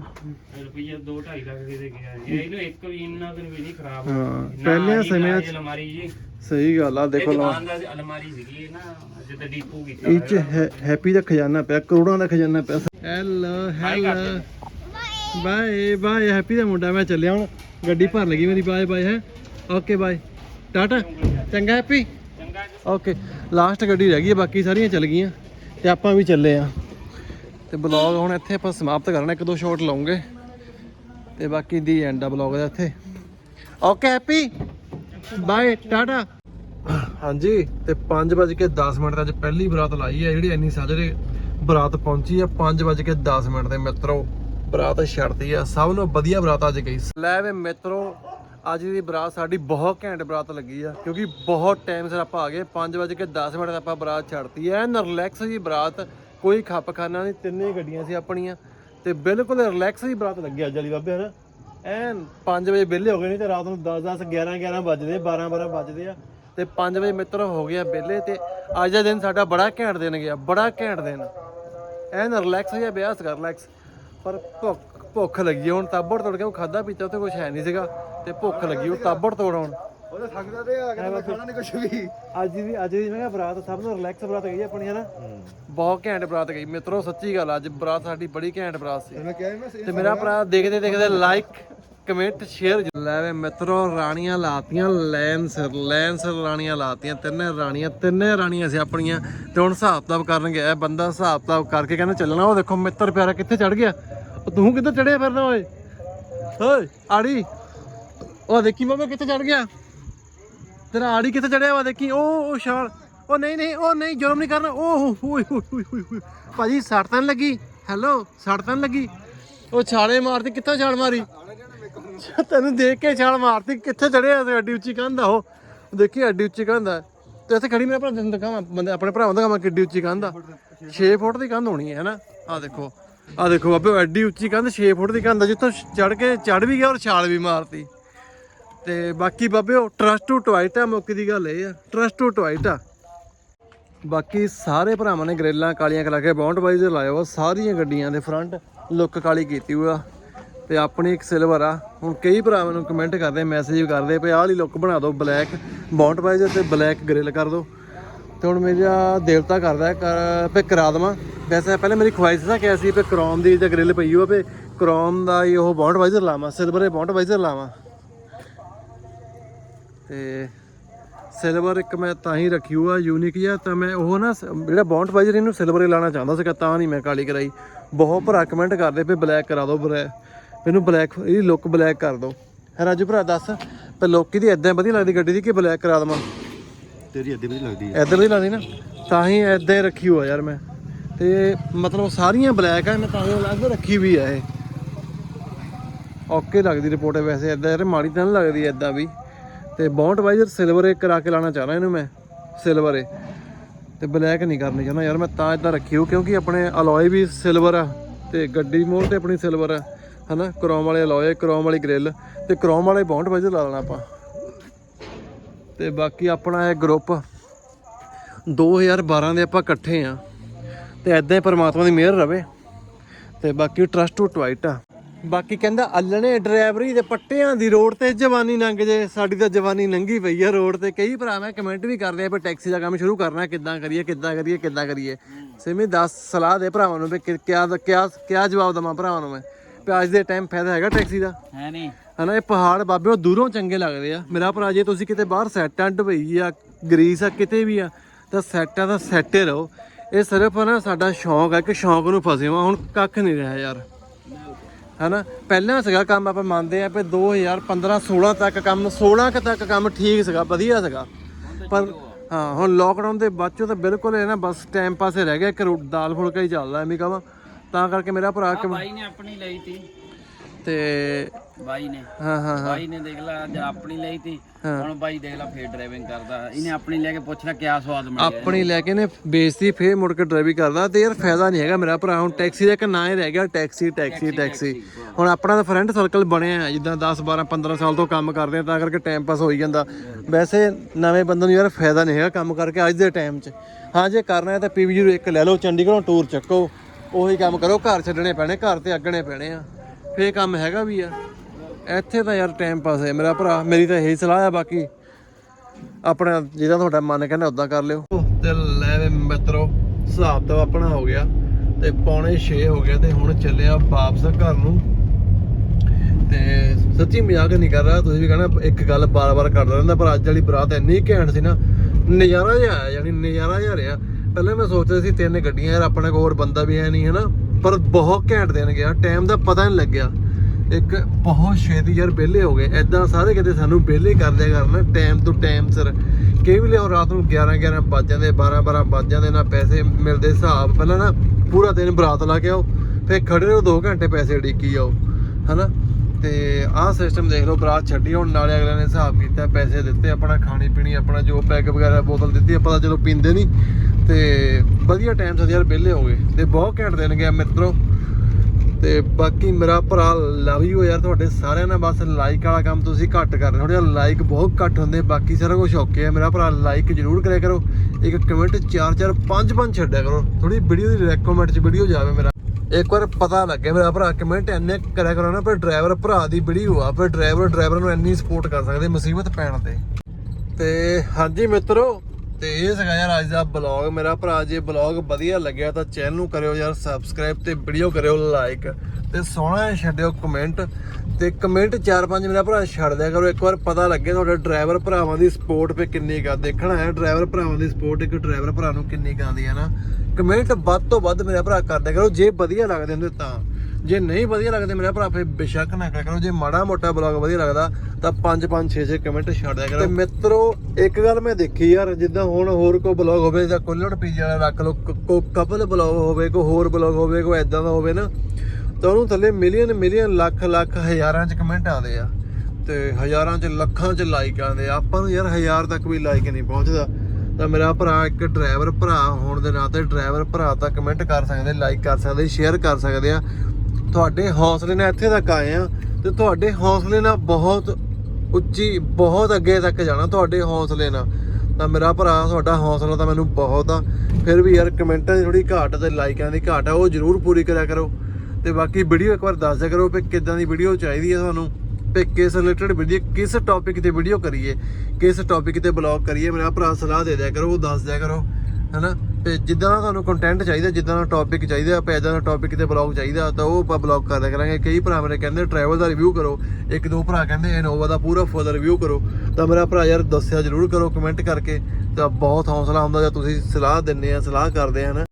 ਰੁਪਈਆ 2 2.5 ਲੱਖ ਦੇ ਦੇ ਗਿਆ ਇਹ ਇਹਨੂੰ ਇੱਕ ਵੀ ਇੰਨਾ ਕੁ ਵੀ ਨਹੀਂ ਖਰਾਬ ਹਾਂ, ਨਾ ਪਹਿਲਿਆਂ ਜੀ, ਸਮਿਆਂ ਨਾ ਚ- ਇਹ ਅਲਮਾਰੀ ਜੀ। ਸਹੀ ਗੱਲ ਆ ਦੇਖੋ ਦੁਕਾਨ ਦਾ ਅਲਮਾਰੀ ਸੀਗੀ ਇਹ ਨਾ ਜਿੱਦਾਂ ਡੀਪੂ ਕੀਤਾ ਇਹ ਚ ਹੈ- ਹੈਪੀ ਦਾ ਖਜ਼ਾਨਾ ਪਿਆ ਕਰੋੜਾਂ ਦਾ ਖਜ਼ਾਨਾ ਪਿਆ। Hello hello bye bye Happy ਦਾ ਮੁੰਡਾ ਮੈਂ ਚੱਲਿਆ ਹੁਣ। ਗੱਡੀ ਭਰ ਲਗੀ ਮੇਰੀ ਬਾਏ ਬਾਏ ਹੈ। ਓਕੇ ਬਾਏ ਟਾਟਾ ਚੰਗਾ ਹੈਪੀ? ਚੰਗਾ ਓਕੇ ਲਾਸਟ ਗੱਡੀ ਰਹਿ ਗਈ ਹੈ ਬਾਕੀ ਸਾਰੀਆਂ ਚੱਲ ਗਈਆਂ। ਤੇ ਆਪਾਂ ਵੀ ਚੱਲੇ ਆ। ਤੇ ਬਲੌਗ ਹੁਣ ਇੱਥੇ ਆਪਾਂ ਸਮਾਪਤ ਕਰਨਾ ਇੱਕ ਦੋ ਸ਼ਾਟ ਲਾਉਂਗੇ। ਤੇ ਬਾਕੀ ਦੀ ਐਂਡ ਆ ਬਲੌਗ ਦਾ ਇੱਥੇ। ਓਕੇ ਹੈਪੀ ਬਾਏ ਟਾਟਾ ਹਾਂਜੀ ਤੇ 5:10 ਮਿੰਟ ਅੱਜ ਪਹਿਲੀ ਬਰਾਤ ਲਾਈ ਹੈ ਜਿਹੜੀ ਇੰਨੀ ਸਾਜਰੇ ਬਰਾਤ ਪਹੁੰਚੀ ਆ 5:10 ਮਿੰਟ ਦੇ ਮਿੱਤਰੋ ਬਰਾਤ ਛੱਡਦੀ ਆ ਸਭ ਨੂੰ ਵਧੀਆ ਬਰਾਤ ਅੱਜ ਗਈ। ਲੈ ਵੇ ਮਿੱਤਰੋ ਅੱਜ ਦੀ ਬਰਾਤ ਸਾਡੀ ਬਹੁਤ ਘੈਂਟ ਬਰਾਤ ਲੱਗੀ ਆ ਕਿਉਂਕਿ ਬਹੁਤ ਟਾਈਮ ਸਿਰ ਆਪਾਂ ਆ ਗਏ। 5:10 ਮਿੰਟ ਤੇ ਆਪਾਂ ਬਰਾਤ ਛੱਡਤੀ ਐ ਰਿਲੈਕਸ ਜੀ ਬਰਾਤ ਕੋਈ ਖੱਪ ਖਾਨਾ ਨਹੀਂ, ਤਿੰਨੇ ਗੱਡੀਆਂ ਸੀ ਆਪਣੀਆਂ। ਤੇ ਬਿਲਕੁਲ ਰਿਲੈਕਸ ਹੀ ਬਰਾਤ ਲੱਗੀ ਅੱਜ ਵਾਲੀ ਬਾਬੇ, ਹਨਾ? ਐਨ 5 ਵਜੇ ਵਿਹਲੇ ਹੋ ਗਏ ਨਹੀਂ ਤੇ ਰਾਤ ਨੂੰ 10 10 11 11 ਵੱਜਦੇ 12 12 ਵੱਜਦੇ ਆ। ਤੇ 5 ਵਜੇ ਮਿੱਤਰ ਹੋ ਗਿਆ ਵਿਹਲੇ ਤੇ ਅੱਜ ਦਾ ਦਿਨ ਸਾਡਾ ਬੜਾ ਘੈਂਟ ਦਿਨ ਗਿਆ, ਬੜਾ ਘੈਂਟ ਦਿਨ। ਐਨ ਰਿਲੈਕਸ ਜਿਹਾ ਵਿਆਹ ਸੀਗਾ ਰਿਲੈਕਸ ਪਰ ਭੁੱਖ ਭੁੱਖ ਲੱਗੀ ਹੁਣ, ਤਾਬੜ ਤੋੜ ਕੇ ਉਹ ਖਾਦਾ ਪੀਤਾ, ਉੱਥੇ ਕੁਝ ਹੈ ਨਹੀਂ ਸੀਗਾ। ਤੇ ਭੁੱਖ ਲੱਗੀ, ਉਹ ਤਾਬੜ ਤੋੜ ਹੁਣ ਉਹਦੇ ਥੱਕਦਾ ਤੇ ਆ ਕੇ ਖਾਣਾ ਨਹੀਂ ਕੁਛ ਵੀ। ਅੱਜ ਦੀ ਅੱਜ ਦੀ ਮੈਂ ਕਿਹਾ ਬਰਾਤ ਸਭ ਨੂੰ ਰਿਲੈਕਸ ਬਰਾਤ ਗਈ ਆਪਣੀ ਹੈ। ਨਾ ਬਹੁਤ ਘੈਂਟ ਬਰਾਤ ਗਈ ਮਿੱਤਰੋ ਸੱਚੀ ਗੱਲ ਆ, ਅੱਜ ਬਰਾਤ ਸਾਡੀ ਬੜੀ ਘੈਂਟ ਬਰਾਤ ਸੀ। ਮੈਂ ਕਿਹਾ ਮੈਂ ਤੇ ਮੇਰਾ ਭਰਾ ਦੇਖਦੇ ਦੇਖਦੇ ਲਾਈਕ ਕਮੈਂਟ ਸ਼ੇਅਰ ਲੈ ਵੇ ਮਿੱਤਰੋ ਰਾਣੀਆਂ ਲਾਤੀਆਂ ਲੈਨ ਸਿਰ ਲੈਨ ਸਿਰ ਰਾਣੀਆਂ ਲਾਤੀਆਂ ਤਿੰਨੇ ਰਾਣੀਆਂ ਤਿੰਨੇ ਰਾਣੀਆਂ ਸੀ ਆਪਣੀਆਂ। ਤੇ ਹੁਣ ਹਿਸਾਬ ਗਿਆ ਬੰਦਾ ਹਿਸਾਬ ਕਿਤਾਬ ਕਰਕੇ ਕਹਿੰਦਾ ਚੱਲਣਾ। ਉਹ ਦੇਖੋ ਮਿੱਤਰ ਪਿਆਰਾ ਕਿੱਥੇ ਚੜ ਗਿਆ? ਤੂੰ ਕਿੱਧਰ ਚੜਿਆ ਫਿਰਦਾ ਓਏ? ਓਏ ਆੜੀ। ਉਹ ਦੇਖੀ ਮਾਮਾ ਕਿੱਥੇ ਚੜ ਗਿਆ? ਤੇਰਾ ਆੜੀ ਕਿੱਥੇ ਚੜਿਆ ਵਾ ਦੇਖੀ, ਉਹ ਉਹ ਛਾਲ ਉਹ ਨਹੀਂ ਨਹੀਂ, ਉਹ ਨਹੀਂ, ਜੁਰਮ ਨਹੀਂ ਕਰਨਾ, ਉਹ ਹੋਏ ਹੋਏ ਹੋਏ ਭਾਜੀ, ਸੱਟ ਤਾਂ ਲੱਗੀ? ਹੈਲੋ ਸੱਟ ਤਾਂ ਲੱਗੀ? ਉਹ ਛਾਲੇ ਮਾਰਦੀ, ਕਿੱਥੋਂ ਛਾਲ ਮਾਰੀ? ਤੈਨੂੰ ਦੇਖ ਕੇ ਛਾਲ ਮਾਰਤੀ ਕਿੱਥੇ ਚੜਿਆ ਤੇ ਐਡੀ ਉੱਚੀ ਕੰਧ ਆ ਉਹ? ਦੇਖੀ, ਐਡੀ ਉੱਚੀ ਕੰਧ ਆ। ਤੇ ਇੱਥੇ ਖੜੀ ਮੇਰੇ ਭਰਾ ਤੈਨੂੰ ਦਿਖਾਵਾਂ, ਬੰਦੇ, ਆਪਣੇ ਭਰਾਵਾਂ ਦਾ ਕਿੱਡੀ ਉੱਚੀ ਕੰਧ ਆ। 6 ਫੁੱਟ ਦੀ ਕੰਧ ਹੋਣੀ ਹੈ ਨਾ ਆ ਦੇਖੋ ਆ ਦੇਖੋ ਬਾਬੇ, ਐਡੀ ਉੱਚੀ ਕੰਧ 6 ਫੁੱਟ ਦੀ ਕੰਧ ਜਿੱਥੋਂ ਚੜ ਕੇ ਚੜ ਵੀ ਗਿਆ ਔਰ ਛਾਲ ਵੀ ਮਾਰਤੀ। ਤੇ ਬਾਕੀ ਬਾਬੇ, ਉਹ ਟਰਸਟ ਟੂ ਟਵਾਈਟ ਆ, ਮੌਕੇ ਦੀ ਗੱਲ ਇਹ ਆ। ਟਰਸਟ ਟੂ ਟਵਾਈਟ ਆ। ਬਾਕੀ ਸਾਰੇ ਭਰਾਵਾਂ ਨੇ ਗ੍ਰਿਲਾਂ ਕਾਲੀਆਂ ਕਰਾ ਕੇ ਬਾਉਂਡ ਵਾਈਜ਼ਰ ਲਾਇਆ ਵਾ, ਸਾਰੀਆਂ ਗੱਡੀਆਂ ਦੇ ਫਰੰਟ ਲੁੱਕ ਕਾਲੀ ਕੀਤੀ ਹੋਆ ਤੇ ਆਪਣੀ ਇੱਕ ਸਿਲਵਰ ਆ। ਹੁਣ ਕਈ ਭਰਾਵਾਂ ਨੂੰ ਕਮੈਂਟ ਕਰਦੇ ਮੈਸੇਜ ਕਰਦੇ ਪਏ, ਆਹ ਵਾਲੀ ਲੁੱਕ ਬਣਾ ਦਿਓ ਬਲੈਕ ਬਾਉਂਡ ਵਾਈਜ਼ਰ ਤੇ ਬਲੈਕ ਗ੍ਰਿਲ ਕਰ ਦਿਓ। ਤੇ ਹੁਣ ਮੇਰਾ ਦੇਵਤਾ ਕਰਦਾ ਹੈ, ਕਰ- ਵੀ ਕਰਾ ਦੇਵਾਂ। ਵੈਸੇ ਪਹਿਲੇ ਮੇਰੀ ਖੁਆਇਸ਼ ਸੀ ਕਿ ਅਸੀਂ ਵੀ ਕ੍ਰੋਮ ਦੀ ਤੇ ਗ੍ਰਿਲ ਪਈ ਹੋ ਵੀ ਕ੍ਰੋਮ ਦਾ ਹੀ ਉਹ ਬਾਉਂਡ ਵਾਈਜ਼ਰ ਲਾਵਾਂ ਸਿਲਵਰ ਦੇ ਬਾਉਂਡ ਵਾਈਜ਼ਰ ਲਾਵਾਂ। ਤੇ ਸਿਲਵਰ ਇੱਕ ਮੈਂ ਤਾਂ ਹੀ ਰੱਖੀ ਹੋਆ ਯੂਨਿਕ ਜਿਹਾ ਤਾਂ ਮੈਂ ਉਹ ਨਾ ਸ- ਜਿਹੜਾ ਬੌਂਡ ਵਾਈਜ਼ਰ ਇਹਨੂੰ ਸਿਲਵਰ ਹੀ ਲਾਣਾ ਚਾਹੁੰਦਾ ਸੀਗਾ ਤਾਂ ਨਹੀਂ ਮੈਂ ਕਾਲੀ ਕਰਾਈ। ਬਹੁਤ ਭਰਾ ਕਮੈਂਟ ਕਰਦੇ ਪਏ ਬਲੈਕ ਕਰਾ ਦਿਓ ਬਲੈਕ ਮੈਨੂੰ ਬਲੈਕ ਇਹਦੀ ਲੁੱਕ ਬਲੈਕ ਕਰ ਦਿਓ। ਹੈ ਰਾਜੂ ਭਰਾ ਦੱਸ ਪਰ ਲੋਕੀ ਦੀ ਐਦਾਂ ਵਧੀਆ ਲੱਗਦੀ ਗੱਡੀ ਦੀ ਕਿ ਬਲੈਕ ਕਰਾ ਦੇਵਾਂ? ਤੇਰੀ ਅੱਧੀ ਵਧੀਆ ਲੱਗਦੀ ਹੈ ਇੱਧਰ ਦੀ ਲਾਦੀ ਨਾ ਤਾਂ ਹੀ ਐਦਾਂ ਹੀ ਰੱਖੀ ਹੋਆ ਯਾਰ ਮੈਂ। ਤੇ ਮਤਲਬ ਸਾਰੀਆਂ ਬਲੈਕ ਆ ਮੈਂ ਤਾਂ ਹੀ ਅਲੱਗ ਰੱਖੀ ਵੀ ਆ ਇਹ। ਓਕੇ ਲੱਗਦੀ ਰਿਪੋਰਟ ਵੈਸੇ ਐਦਾਂ ਯਾਰ ਮਾੜੀ ਤਾਂ ਨਹੀਂ ਲੱਗਦੀ ਐਦਾਂ ਵੀ। ਤੇ ਬੌਂਡ ਵਾਈਜ਼ਰ ਸਿਲਵਰ ਇੱਕ ਕਰਾ ਕੇ ਲਾਣਾ ਚਾਹਣਾ ਇਹਨੂੰ ਮੈਂ ਸਿਲਵਰ ਏ ਤੇ ਬਲੈਕ ਨਹੀਂ ਕਰਨੀ ਚਾਹੁੰਦਾ ਯਾਰ, ਮੈਂ ਤਾਂ ਇਦਾਂ ਰੱਖੀ ਹੋ ਕਿਉਂਕਿ ਆਪਣੇ ਅਲੋਏ ਵੀ ਸਿਲਵਰ ਆ ਤੇ ਗੱਡੀ ਮੋੜ ਤੇ ਆਪਣੀ ਸਿਲਵਰ ਆ, ਹਨਾ? ਕ੍ਰੋਮ ਵਾਲੇ ਅਲੋਏ ਕ੍ਰੋਮ ਵਾਲੀ ਗ੍ਰਿਲ ਤੇ ਕ੍ਰੋਮ ਵਾਲੇ ਬੌਂਡ ਵਾਈਜ਼ਰ ਲਾ ਲੈਣਾ ਆਪਾਂ। ਤੇ ਬਾਕੀ ਆਪਣਾ ਇਹ ਗਰੁੱਪ 2012 ਦੇ ਆਪਾਂ ਇਕੱਠੇ ਆ, ਤੇ ਐਦਾਂ ਹੀ ਪਰਮਾਤਮਾ ਦੀ ਮਿਹਰ ਰਵੇ। ਤੇ ਬਾਕੀ ਟਰਸਟ ਟੂ ਟਵਾਈਟ ਆ। ਬਾਕੀ ਕਹਿੰਦਾ ਅੱਲਣੇ ਡਰਾਈਵਰੀ ਦੇ ਪੱਟਿਆਂ ਦੀ ਰੋਡ ਤੇ ਜਵਾਨੀ ਲੰਘ ਜੇ ਸਾਡੀ ਤਾਂ ਜਵਾਨੀ ਲੰਘੀ ਪਈ ਆ ਰੋਡ ਤੇ। ਕਈ ਭਰਾ ਮੈਂ ਕਮੈਂਟ ਵੀ ਕਰਦੇ ਆ ਵੀ ਟੈਕਸੀ ਦਾ ਕੰਮ ਸ਼ੁਰੂ ਕਰਨਾ ਕਿੱਦਾਂ ਕਰੀਏ ਕਿੱਦਾਂ ਕਰੀਏ ਕਿੱਦਾਂ ਕਰੀਏ। ਸਿਮੀ 10 ਸਲਾਹ ਦੇ ਭਰਾਵਾਂ ਨੂੰ ਵੀ ਕਿ- ਕਿਆ ਕਿਆ ਕਿਆ ਜਵਾਬ ਦਵਾਂ ਭਰਾਵਾਂ ਨੂੰ ਮੈਂ। ਵੀ ਅੱਜ ਦੇ ਟਾਈਮ ਫਾਇਦਾ ਹੈਗਾ ਟੈਕਸੀ ਦਾ। ਹੈ ਨਹੀਂ। ਹਨਾ ਇਹ ਪਹਾੜ ਬਾਬੇ ਉਹ ਦੂਰੋਂ ਚੰਗੇ ਲੱਗਦੇ ਆ। ਮੇਰਾ ਭਰਾ ਜੇ ਤੁਸੀਂ ਕਿਤੇ ਬਾਹਰ ਸੈੱਟ ਆ ਡਬਈ ਆ ਗਰੀਸ ਆ ਕਿਤੇ ਵੀ ਆ ਤਾਂ ਸੈੱਟ ਆ ਤਾਂ ਸੈੱਟ ਰਹੋ। ਇਹ ਸਿਰਫ ਨਾ ਸਾਡਾ ਸ਼ੌਂਕ ਹੈ ਕਿ ਸ਼ੌਂਕ ਨੂੰ ਫਸੇ ਹਾਂ ਹੁਣ ਕੱਖ ਨਹੀਂ ਰਿਹਾ ਯਾਰ। ਹਨਾ? ਪਹਿਲਾਂ ਸੀਗਾ ਕੰਮ ਆਪਾਂ ਮੰਨਦੇ ਆ ਵੀ 2015 16 ਤੱਕ ਕੰਮ 16 ਕੁ ਤੱਕ ਕੰਮ ਠੀਕ ਸੀਗਾ ਵਧੀਆ ਸੀਗਾ। ਪਰ ਹਾਂ ਹੁਣ ਲੋਕਡਾਊਨ ਦੇ ਬਾਅਦ ਚੋਂ ਤਾਂ ਬਿਲਕੁਲ ਇਹ ਨਾ ਬਸ ਟਾਈਮ ਪਾਸੇ ਰਹਿ ਗਿਆ ਕਿ ਰੋ- ਦਾਲ ਫੁਲਕਾ ਹੀ ਚੱਲਦਾ ਐਵੇਂ ਕਹਾਂ ਤਾਂ ਕਰਕੇ ਮੇਰਾ ਭਰਾ ਕਿ ਬਾਈ ਨੇ ਆਪਣੀ ਲਈ ਤੀ। ਤੇ ਬਾਈ ਨੇ। ਹਾਂ ਹਾਂ ਹਾਂ। ਬਾਈ ਨੇ ਦੇਖ ਲਾ ਅੱਜ ਆਪਣੀ ਲਈ ਤੀ। ਹੁਣ ਬਾਈ ਦੇਖ ਲਾ ਫੇਰ ਡਰਾਈਵਿੰਗ ਕਰਦਾ। ਇਹਨੇ ਆਪਣੀ ਲੈ ਕੇ ਪੁੱਛ ਲਿਆ ਕਿਆ ਸਵਾਦ ਮਿਲਿਆ ਆਪਣੀ ਲੈ ਕੇ ਨੇ ਬੇਇੱਜ਼ਤੀ ਫੇਰ ਮੁੜ ਕੇ ਡਰਾਈਵਿੰਗ ਕਰਦਾ। ਤੇ ਯਾਰ ਫਾਇਦਾ ਨਹੀਂ ਹੈਗਾ ਮੇਰਾ ਭਰਾ ਹੁਣ ਟੈਕਸੀ ਦਾ ਇੱਕ ਨਾਂ ਹੀ ਰਹਿ ਗਿਆ ਟੈਕਸੀ ਟੈਕਸੀ ਟੈਕਸੀ ਹੁਣ ਆਪਣਾ ਤਾਂ ਫਰੈਂਡ ਸਰਕਲ ਬਣਿਆ ਜਿੱਦਾਂ 10 12 15 ਸਾਲ ਤੋਂ ਕੰਮ ਕਰਦੇ ਆ ਤਾਂ ਕਰਕੇ ਟਾਈਮ ਪਾਸ ਹੋਈ ਜਾਂਦਾ। ਵੈਸੇ ਨਵੇਂ ਬੰਦੇ ਨੂੰ ਯਾਰ ਫਾਇਦਾ ਨਹੀਂ ਹੈਗਾ ਕੰਮ ਕਰਕੇ ਅੱਜ ਦੇ ਟਾਈਮ 'ਚ। ਹਾਂ ਜੇ ਕਰਨਾ ਹੈ ਤਾਂ PV01 ਲੈ ਲਓ ਚੰਡੀਗੜ੍ਹੋਂ ਟੂਰ ਚੱਕੋ। ਉਹੀ ਕੰਮ ਕਰੋ ਘਰ ਛੱਡਣੇ ਪੈਣੇ ਘਰ ਤੇ ਅੱਗਣੇ ਪੈਣੇ ਆ। ਫੇਰ ਕੰਮ ਹੈਗਾ ਵੀ ਆ। ਇੱਥੇ ਤਾਂ ਯਾਰ ਟਾਈਮ ਪਾਸ ਹੈ ਮੇਰਾ ਭਰਾ, ਮੇਰੀ ਤਾਂ ਇਹੀ ਸਲਾਹ ਆ, ਬਾਕੀ ਆਪਣਾ ਜਿਹਦਾ ਤੁਹਾਡਾ ਮਨ ਕਹਿੰਦਾ ਉਦਾਂ ਕਰ ਲਿਓ। ਤੇ ਲੈ ਵੇ ਮਿੱਤਰੋ, ਹਿਸਾਬ ਤਾਂ ਆਪਣਾ ਹੋ ਗਿਆ ਤੇ ਪੌਣੇ 6 ਹੋ ਗਿਆ ਤੇ ਹੁਣ ਚੱਲਿਆ ਵਾਪਸ ਘਰ ਨੂੰ। ਤੇ ਸੱਚੀ ਮਜ਼ਾਕ ਨਹੀਂ ਕਰ ਰਿਹਾ, ਤੁਸੀਂ ਵੀ ਕਹਣਾ ਇੱਕ ਗੱਲ ਬਾਰ-ਬਾਰ ਕਰਦਾ ਰਹਿੰਦਾ, ਪਰ ਅੱਜ ਵਾਲੀ ਬਰਾਤ ਇੰਨੀ ਘੈਂਟ ਸੀ ਨਾ, ਨਜ਼ਾਰਾ ਜਿਹਾ ਆਇਆ, ਯਾਨੀ ਨਜ਼ਾਰਾ ਜਿਹਾ ਰਿਹਾ। ਪਹਿਲਾਂ ਮੈਂ ਸੋਚਦਾ ਸੀ ਤਿੰਨ ਗੱਡੀਆਂ, ਯਾਰ ਆਪਣੇ ਕੋਲ ਹੋਰ ਬੰਦਾ ਵੀ ਹੈ ਨਹੀਂ, ਹਨਾ? ਪਰ ਬਹੁਤ ਘੈਂਟ ਦਿਨ ਗਿਆ। ਟਾਈਮ ਦਾ ਪਤਾ ਨਹੀਂ ਲੱਗਿਆ। ਇੱਕ ਬਹੁਤ ਛੇਤੀ ਯਾਰ ਵਿਹਲੇ ਹੋ ਗਏ। ਐਦਾਂ ਸਾਰੇ ਕਿਤੇ ਸਾਨੂੰ ਵਿਹਲੇ ਕਰ ਦਿਆ ਕਰਨਾ। ਟਾਈਮ ਤੋਂ ਟਾਈਮ ਸਿਰ। ਕਈ ਵੀ ਉਹ ਰਾਤ ਨੂੰ 11 11 ਵੱਜ ਜਾਂਦੇ 12 12 ਵੱਜ ਜਾਂਦੇ, ਨਾ ਪੈਸੇ ਮਿਲਦੇ ਹਿਸਾਬ। ਪਹਿਲਾਂ ਨਾ ਪੂਰਾ ਦਿਨ ਬਰਾਤ ਲਾ ਕੇ ਆਓ। ਫਿਰ ਖੜੇ ਰਹੋ 2 ਘੰਟੇ ਪੈਸੇ ਉਡੀਕੀ ਜਾਓ। ਹਨਾ? ਤੇ ਆਹ ਸਿਸਟਮ ਦੇਖ ਲਓ, ਬਰਾਤ ਛੱਡੀ ਹੁਣ, ਨਾਲੇ ਅਗਲੇ ਨੇ ਹਿਸਾਬ ਕੀਤਾ, ਪੈਸੇ ਦਿੱਤੇ, ਆਪਣਾ ਖਾਣੀ ਪੀਣੀ, ਆਪਣਾ ਜੋ ਪੈਕ ਵਗੈਰਾ, ਬੋਤਲ ਦਿੱਤੀ, ਆਪਾਂ ਤਾਂ ਚਲੋ ਪੀਂਦੇ ਨਹੀਂ ਤੇ ਵਧੀਆ ਟਾਈਮ ਸੀ ਯਾਰ, ਵਿਹਲੇ ਹੋ ਗਏ। ਤੇ ਬਹੁਤ ਘੈਂਟ ਦਿਨ ਗਿਆ ਮਿੱਤਰੋ। ਤੇ ਬਾਕੀ ਮੇਰਾ ਭਰਾ ਲਵ ਯੂ ਯਾਰ, ਤੁਹਾਡੇ ਸਾਰਿਆਂ ਨਾਲ ਬਸ ਲਾਈਕ ਵਾਲਾ ਕੰਮ ਤੁਸੀਂ ਘੱਟ ਕਰ ਰਹੇ ਹੋ। ਥੋੜਾ ਲਾਈਕ ਬਹੁਤ ਘੱਟ ਹੁੰਦੇ, ਬਾਕੀ ਸਾਰਾ ਕੁਝ ਓਕੇ ਹੈ ਮੇਰਾ ਭਰਾ ਲਾਈਕ ਜ਼ਰੂਰ ਕਰਿਆ ਕਰੋ। ਇੱਕ ਕਮੈਂਟ 4 4 5 5 ਛੱਡਿਆ ਕਰੋ। ਥੋੜੀ ਵੀਡੀਓ ਦੀ ਰეკਮੈਂਡ 'ਚ ਵੀਡੀਓ ਜਾਵੇ ਮੇਰਾ। ਇੱਕ ਵਾਰ ਪਤਾ ਲੱਗੇ ਮੇਰਾ ਭਰਾ ਕਮੈਂਟ ਇੰਨੇ ਕਰਿਆ ਕਰੋ ਨਾ ਪਰ ਡਰਾਈਵਰ ਭਰਾ ਦੀ ਵੀਡੀਓ ਆ ਫਿਰ ਡਰਾਈਵਰ ਡਰਾਈਵਰ ਨੂੰ ਇੰਨੀ ਸਪੋਰਟ ਕਰ ਸਕਦੇ, ਮੁਸੀਬਤ ਪੈਣ ਤੇ ਤੇ ਹਾਂਜੀ ਮਿੱਤਰੋ, ਤੇ ਇਹ ਸੀਗਾ ਯਾਰ ਅੱਜ ਦਾ ਬਲੌਗ ਮੇਰਾ ਭਰਾ ਜੇ ਬਲੌਗ ਵਧੀਆ ਲੱਗਿਆ ਤਾਂ ਚੈਨਲ ਨੂੰ ਕਰਿਓ ਯਾਰ ਸਬਸਕ੍ਰਾਈਬ ਤੇ ਵੀਡੀਓ ਕਰਿਓ ਲਾਈਕ ਤੇ ਸੋਹਣਾ ਛੱਡਿਓ ਕਮੈਂਟ ਤੇ ਕਮੈਂਟ 4-5 ਮੇਰਾ ਭਰਾ ਛੱਡ ਦਿਆ ਕਰੋ, ਇੱਕ ਵਾਰ ਪਤਾ ਲੱਗੇ ਤੁਹਾਡੇ ਡਰਾਈਵਰ ਭਰਾਵਾਂ ਦੀ ਸਪੋਰਟ ਪੇ ਕਿੰਨੀ ਕਾ ਦੇਖਣਾ ਹੈ ਡਰਾਈਵਰ ਭਰਾਵਾਂ ਦੀ ਸਪੋਰਟ ਇੱਕ ਡਰਾਈਵਰ ਭਰਾ ਨੂੰ ਕਿੰਨੀ ਕੁ ਆਉਂਦੀ ਹੈ ਨਾ। ਕਮੈਂਟ ਵੱਧ ਤੋਂ ਵੱਧ ਮੇਰਾ ਭਰਾ ਕਰਦਾ ਕਰੋ, ਜੇ ਵਧੀਆ ਲੱਗਦੇ ਹੁੰਦੇ ਤਾਂ। ਜੇ ਨਹੀਂ ਵਧੀਆ ਲੱਗਦੇ ਮੇਰਾ ਭਰਾ ਫੇ ਬੇਸ਼ੱਕ ਨਾ ਕਰਿਆ ਕਰੋ। ਜੇ ਮਾੜਾ ਮੋਟਾ ਬਲੌਗ ਵਧੀਆ ਲੱਗਦਾ, ਤਾਂ 5 5 6 6 ਕਮੈਂਟ ਛੱਡ ਦਿਆ ਕਰੋ। ਤੇ ਮਿੱਤਰੋ, ਇੱਕ ਗੱਲ ਮੈਂ ਦੇਖੀ ਯਾਰ, ਜਿੱਦਾਂ ਹੁਣ ਹੋਰ ਕੋਈ ਬਲੌਗ ਹੋਵੇ, ਜਾਂ ਕੁੱਲੜ ਪੀਜ਼ਾ ਵਾਲਾ ਰੱਖ ਲਓ, ਕੋ ਕਪਲ ਬਲੌਗ ਹੋਵੇ, ਕੋਈ ਹੋਰ ਬਲੌਗ ਹੋਵੇ, ਕੋਈ ਐਦਾਂ ਦਾ ਹੋਵੇ ਨਾ, ਤਾਂ ਉਹਨੂੰ ਥੱਲੇ ਮਿਲੀਅਨ ਮਿਲੀਅਨ ਲੱਖ ਲੱਖ, ਹਜ਼ਾਰਾਂ ਚ ਕਮੈਂਟ ਆਉਂਦੇ ਆ। ਤੇ ਹਜ਼ਾਰਾਂ ਚ, ਲੱਖਾਂ ਚ ਲਾਈਕ ਆਉਂਦੇ ਆ। ਆਪਾਂ ਨੂੰ ਯਾਰ ਹਜ਼ਾਰ ਤੱਕ ਵੀ ਲਾਈਕ ਨਹੀਂ ਪਹੁੰਚਦਾ। ਤਾਂ ਮੇਰਾ ਭਰਾ ਇੱਕ ਡਰਾਈਵਰ ਭਰਾ ਹੋਣ ਦੇ ਨਾਤੇ ਡਰਾਈਵਰ ਭਰਾ ਤਾਂ ਕਮੈਂਟ ਕਰ ਸਕਦੇ ਲਾਈਕ ਕਰ ਸਕਦੇ ਸ਼ੇਅਰ ਕਰ ਸਕਦੇ ਆ। ਤੁਹਾਡੇ ਹੌਸਲੇ ਨਾਲ ਇੱਥੇ ਤੱਕ ਆਏ ਆ ਤੇ ਤੁਹਾਡੇ ਹੌਸਲੇ ਨਾਲ ਬਹੁਤ ਉੱਚੀ, ਬਹੁਤ ਅੱਗੇ ਤੱਕ ਜਾਣਾ ਤੁਹਾਡੇ ਹੌਸਲੇ ਨਾਲ। ਤਾਂ ਮੇਰਾ ਭਰਾ, ਤੁਹਾਡਾ ਹੌਸਲਾ ਤਾਂ ਮੈਨੂੰ ਬਹੁਤ ਆ। ਫਿਰ ਵੀ ਯਾਰ ਕਮੈਂਟਾਂ ਦੀ ਥੋੜੀ ਘਾਟ ਤੇ ਲਾਈਕਾਂ ਦੀ ਘਾਟ ਆ, ਉਹ ਜ਼ਰੂਰ ਪੂਰੀ ਕਰਿਆ ਕਰੋ। ਤੇ ਬਾਕੀ ਵੀਡੀਓ ਇੱਕ ਵਾਰ ਦੱਸ ਦਿਆ ਕਰੋ ਕਿ ਕਿੱਦਾਂ ਦੀ ਵੀਡੀਓ ਚਾਹੀਦੀ ਹੈ ਤੁਹਾਨੂੰ। ਤੇ ਕਿਸ ਰਿਲੇਟਡ ਵੀਡੀਓ ਕਿਸ ਟੌਪਿਕ ਤੇ ਵੀਡੀਓ ਕਰੀਏ, ਕਿਸ ਟੌਪਿਕ ਤੇ ਬਲੌਗ ਕਰੀਏ, ਮੇਰਾ ਭਰਾ ਸਲਾਹ ਦੇ ਦਿਆ ਕਰੋ, ਉਹ ਦੱਸ ਦਿਆ ਕਰੋ, ਹਨਾ? ਤੇ ਜਿੱਦਾਂ ਦਾ ਤੁਹਾਨੂੰ ਕੰਟੈਂਟ ਚਾਹੀਦਾ, ਜਿੱਦਾਂ ਦਾ ਟੌਪਿਕ ਚਾਹੀਦਾ, ਆਪਾਂ ਇਦਾਂ ਦਾ ਟੌਪਿਕ ਤੇ ਬਲੌਗ ਚਾਹੀਦਾ, ਤਾਂ ਉਹ ਆਪਾਂ ਬਲੌਗ ਕਰਦਾ ਕਰਾਂਗੇ। ਕਈ ਭਰਾ ਮੇਰੇ ਕਹਿੰਦੇ ਟਰੈਵਲ ਦਾ ਰਿਵਿਊ ਕਰੋ, ਇੱਕ ਦੋ ਭਰਾ ਕਹਿੰਦੇ ਇਨੋਵਾ ਦਾ ਪੂਰਾ ਫੁੱਲ ਰਿਵਿਊ ਕਰੋ, ਤਾਂ ਮੇਰਾ ਭਰਾ ਯਾਰ ਦੱਸਿਆ ਜ਼ਰੂਰ ਕਰੋ ਕਮੈਂਟ ਕਰਕੇ, ਤਾਂ ਬਹੁਤ ਹੌਸਲਾ ਹੁੰਦਾ, ਜਦ ਤੁਸੀਂ ਸਲਾਹ ਦਿੰਦੇ ਆ, ਸਲਾਹ ਕਰਦੇ ਆ ਨਾ